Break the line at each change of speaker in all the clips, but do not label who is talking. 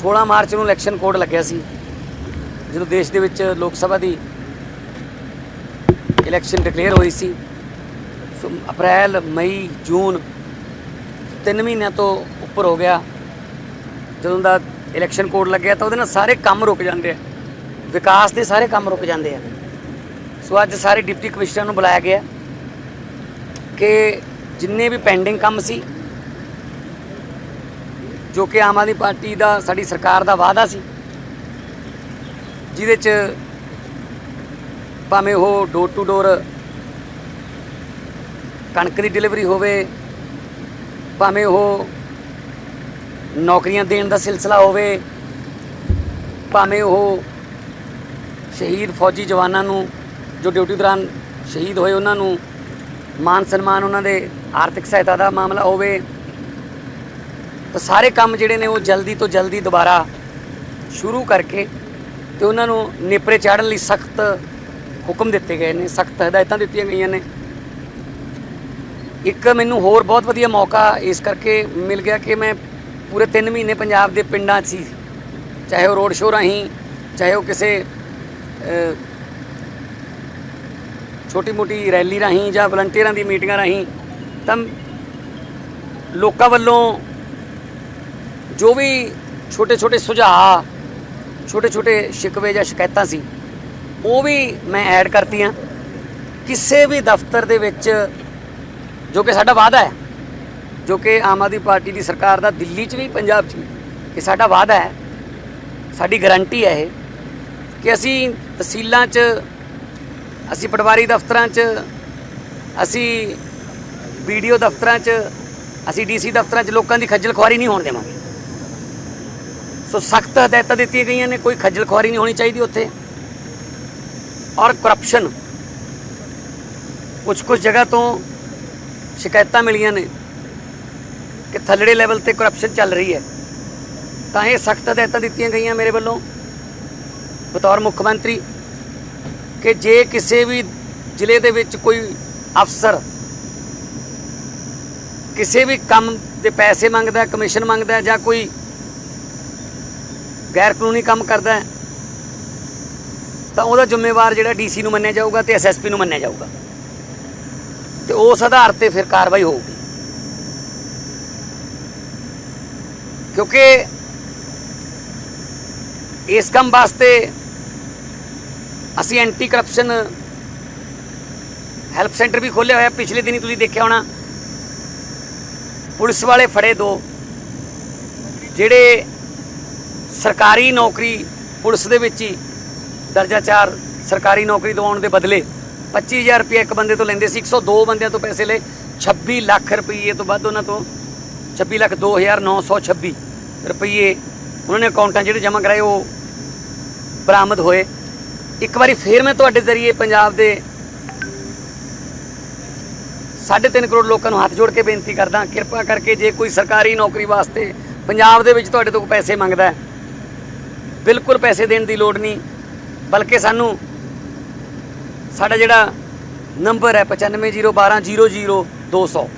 16 March ਨੂੰ election code ਲੱਗਿਆ ਸੀ, ਜਦੋਂ ਦੇਸ਼ ਦੇ ਵਿੱਚ ਲੋਕ ਸਭਾ ਦੀ ਇਲੈਕਸ਼ਨ ਡਿਕਲੇਅਰ ਹੋਈ ਸੀ। ਸੋ ਅਪ੍ਰੈਲ, ਮਈ, ਜੂਨ ਤਿੰਨ ਮਹੀਨਿਆਂ ਤੋਂ ਉੱਪਰ ਹੋ ਗਿਆ। ਜਦੋਂ ਦਾ ਇਲੈਕਸ਼ਨ ਕੋਡ ਲੱਗਿਆ ਤਾਂ ਉਹਦੇ ਨਾਲ ਸਾਰੇ ਕੰਮ ਰੁਕ ਜਾਂਦੇ ਆ। ਵਿਕਾਸ ਦੇ ਸਾਰੇ ਕੰਮ ਰੁਕ ਜਾਂਦੇ ਆ। ਸੋ ਅੱਜ ਸਾਰੇ ਡਿਪਟੀ ਕਮਿਸ਼ਨਰ ਨੂੰ ਬੁਲਾਇਆ ਗਿਆ ਕਿ ਜਿੰਨੇ ਵੀ ਪੈਂਡਿੰਗ ਕੰਮ ਸੀ ਜੋ ਕਿ ਆਮ ਆਦਮੀ ਪਾਰਟੀ ਦਾ, ਸਾਡੀ ਸਰਕਾਰ ਦਾ ਵਾਅਦਾ ਸੀ। ਜਿਹਦੇ ਚ ਭਾਵੇਂ ਉਹ ਡੋਰ ਟੂ ਡੋਰ ਕਣਕ ਦੀ ਡਿਲੀਵਰੀ ਹੋਵੇ, ਭਾਵੇਂ ਉਹ ਨੌਕਰੀਆਂ ਦੇਣ ਦਾ ਸਿਲਸਿਲਾ ਹੋਵੇ, ਭਾਵੇਂ ਉਹ ਸ਼ਹੀਦ ਫੌਜੀ ਜਵਾਨਾਂ ਨੂੰ, ਜੋ ਡਿਊਟੀ ਦੌਰਾਨ ਸ਼ਹੀਦ ਹੋਏ ਉਹਨਾਂ ਨੂੰ, ਮਾਨ ਸਨਮਾਨ ਉਹਨਾਂ ਦੇ, ਆਰਥਿਕ ਸਹਾਇਤਾ ਦਾ ਮਾਮਲਾ ਹੋਵੇ ਤਾਂ ਸਾਰੇ ਕੰਮ ਜਿਹੜੇ ਨੇ ਉਹ ਜਲਦੀ ਤੋਂ ਜਲਦੀ ਦੁਬਾਰਾ ਸ਼ੁਰੂ ਕਰਕੇ ਤੇ ਉਹਨਾਂ ਨੂੰ ਨੇਪਰੇ ਚਾੜਨ ਲਈ ਸਖਤ ਹੁਕਮ ਦਿੱਤੇ ਗਏ ਨੇ, ਸਖਤ ਹਦਾਇਤਾਂ ਦਿੱਤੀਆਂ ਗਈਆਂ ਨੇ। ਇੱਕ ਮੈਨੂੰ ਹੋਰ ਬਹੁਤ ਵਧੀਆ ਮੌਕਾ ਇਸ ਕਰਕੇ ਮਿਲ ਗਿਆ ਕਿ ਮੈਂ ਪੂਰੇ 3 ਮਹੀਨੇ ਪੰਜਾਬ ਦੇ ਪਿੰਡਾਂ 'ਚ ਸੀ। ਚਾਹੇ ਉਹ ਰੋਡ ਸ਼ੋਅ ਰਾਹੀਂ, ਚਾਹੇ ਉਹ ਕਿਸੇ ਛੋਟੀ ਮੋਟੀ ਰੈਲੀ ਰਾਹੀਂ ਜਾਂ ਵਲੰਟੀਅਰਾਂ ਦੀ ਮੀਟਿੰਗਾਂ ਰਾਹੀਂ, ਤਾਂ ਲੋਕਾਂ ਵੱਲੋਂ ਜੋ ਵੀ ਛੋਟੇ ਛੋਟੇ ਸੁਝਾਅ, ਛੋਟੇ ਛੋਟੇ ਸ਼ਿਕਵੇ ਜਾਂ ਸ਼ਿਕਾਇਤਾਂ ਸੀ, ਉਹ ਵੀ ਮੈਂ ਐਡ ਕਰਤੀਆਂ। ਕਿਸੇ ਵੀ ਦਫ਼ਤਰ ਦੇ ਵਿੱਚ ਜੋ ਕਿ ਸਾਡਾ ਵਾਅਦਾ ਹੈ, ਜੋ ਕਿ ਆਮ ਆਦਮੀ ਪਾਰਟੀ ਦੀ ਸਰਕਾਰ ਦਾ, ਦਿੱਲੀ 'ਚ ਵੀ, ਪੰਜਾਬ 'ਚ ਵੀ, ਇਹ ਸਾਡਾ ਵਾਅਦਾ ਹੈ। ਸਾਡੀ ਗਾਰੰਟੀ ਹੈ ਇਹ ਕਿ ਅਸੀਂ ਤਹਿਸੀਲਾਂ 'ਚ, ਅਸੀਂ ਪਟਵਾਰੀ ਦਫ਼ਤਰਾਂ 'ਚ, ਅਸੀਂ ਵੀਡੀਓ ਦਫ਼ਤਰਾਂ 'ਚ, ਅਸੀਂ ਡੀਸੀ ਦਫ਼ਤਰਾਂ 'ਚ ਲੋਕਾਂ ਦੀ ਖੱਜਲ ਖੁਆਰੀ ਨਹੀਂ ਹੋਣ ਦੇਵਾਂਗੇ। ਸੋ ਸਖਤ ਹਦਾਇਤਾਂ ਦਿੱਤੀਆਂ ਗਈਆਂ ਨੇ, ਕੋਈ ਖੱਜਲ ਖੁਆਰੀ ਨਹੀਂ ਹੋਣੀ ਚਾਹੀਦੀ ਉੱਥੇ। ਔਰ ਕਰਪਸ਼ਨ ਕੁਝ ਕੁਝ ਜਗ੍ਹਾ ਤੋਂ ਸ਼ਿਕਾਇਤਾਂ ਮਿਲੀਆਂ ਨੇ ਕਿ ਥੱਲੜੇ ਲੈਵਲ ਤੇ ਕਰਪਸ਼ਨ ਚੱਲ ਰਹੀ ਹੈ। ਤਾਂ ਇਹ ਸਖਤ ਹਦਾਇਤਾਂ ਦਿੱਤੀਆਂ ਗਈਆਂ ਮੇਰੇ ਵੱਲੋਂ। ਬਤੌਰ ਮੁੱਖ ਮੰਤਰੀ, ਕਿ ਜੇ ਕਿਸੇ ਵੀ ਜ਼ਿਲ੍ਹੇ ਦੇ ਵਿੱਚ ਕੋਈ ਅਫਸਰ ਕਿਸੇ ਵੀ ਕੰਮ ਦੇ ਪੈਸੇ ਮੰਗਦਾ ਕਮਿਸ਼ਨ ਮੰਗਦਾ ਜਾਂ ਕੋਈ ਗੈਰ ਕਾਨੂੰਨੀ ਕੰਮ ਕਰਦਾ ਹੈ, ਤਾਂ ਉਹਦਾ ਜ਼ਿੰਮੇਵਾਰ ਜਿਹੜਾ ਡੀਸੀ ਨੂੰ ਮੰਨਿਆ ਜਾਊਗਾ ਤੇ ਐਸਐਸਪੀ ਨੂੰ ਮੰਨਿਆ ਜਾਊਗਾ। ਤੇ ਉਸ ਆਧਾਰ ਤੇ ਫਿਰ ਕਾਰਵਾਈ ਹੋਊਗੀ। ਕਿਉਂਕਿ ਇਸ ਕੰਮ ਵਾਸਤੇ ਅਸੀਂ ਐਂਟੀ ਕਰਪਸ਼ਨ ਹੈਲਪ ਸੈਂਟਰ ਵੀ ਖੋਲ੍ਹਿਆ ਹੋਇਆ, ਪਿਛਲੇ ਦਿਨੀ ਤੁਸੀਂ ਦੇਖਿਆ ਹੋਣਾ। ਪੁਲਿਸ ਵਾਲੇ ਫੜੇ ਦੋ, ਜਿਹੜੇ ਸਰਕਾਰੀ ਨੌਕਰੀ ਪੁਲਿਸ ਦੇ ਵਿੱਚ ਹੀ ਦਰਜਾ 4 ਸਰਕਾਰੀ ਨੌਕਰੀ ਦਿਵਾਉਣ ਦੇ ਬਦਲੇ 25000 ਰੁਪਏ ਇੱਕ ਬੰਦੇ ਤੋਂ ਲੈਂਦੇ ਸੀ 102 ਬੰਦਿਆਂ ਤੋਂ ਪੈਸੇ ਲਏ 26 ਲੱਖ ਰੁਪਏ ਤੋਂ ਵੱਧ ਉਹਨਾਂ ਤੋਂ 26 ਲੱਖ 2926 ਰੁਪਏ ਉਹਨਾਂ ਨੇ ਅਕਾਊਂਟਾਂ ਜਿਹੜੇ ਜਮ੍ਹਾਂ ਕਰਾਏ ਉਹ ਬਰਾਮਦ ਹੋਏ। ਇੱਕ ਵਾਰੀ ਫੇਰ ਮੈਂ ਤੁਹਾਡੇ ਜ਼ਰੀਏ ਪੰਜਾਬ ਦੇ 3.5 ਕਰੋੜ ਲੋਕਾਂ ਨੂੰ ਹੱਥ ਜੋੜ ਕੇ ਬੇਨਤੀ ਕਰਦਾ, ਕਿਰਪਾ ਕਰਕੇ ਜੇ ਕੋਈ ਸਰਕਾਰੀ ਨੌਕਰੀ ਵਾਸਤੇ ਪੰਜਾਬ ਦੇ ਵਿੱਚ ਤੁਹਾਡੇ ਤੋਂ ਪੈਸੇ ਮੰਗਦਾ ਹੈ ਬਿਲਕੁਲ ਪੈਸੇ ਦੇਣ ਦੀ ਲੋੜ ਨਹੀਂ, ਬਲਕਿ ਸਾਨੂੰ ਸਾਡਾ ਜਿਹੜਾ ਨੰਬਰ ਹੈ 9501200200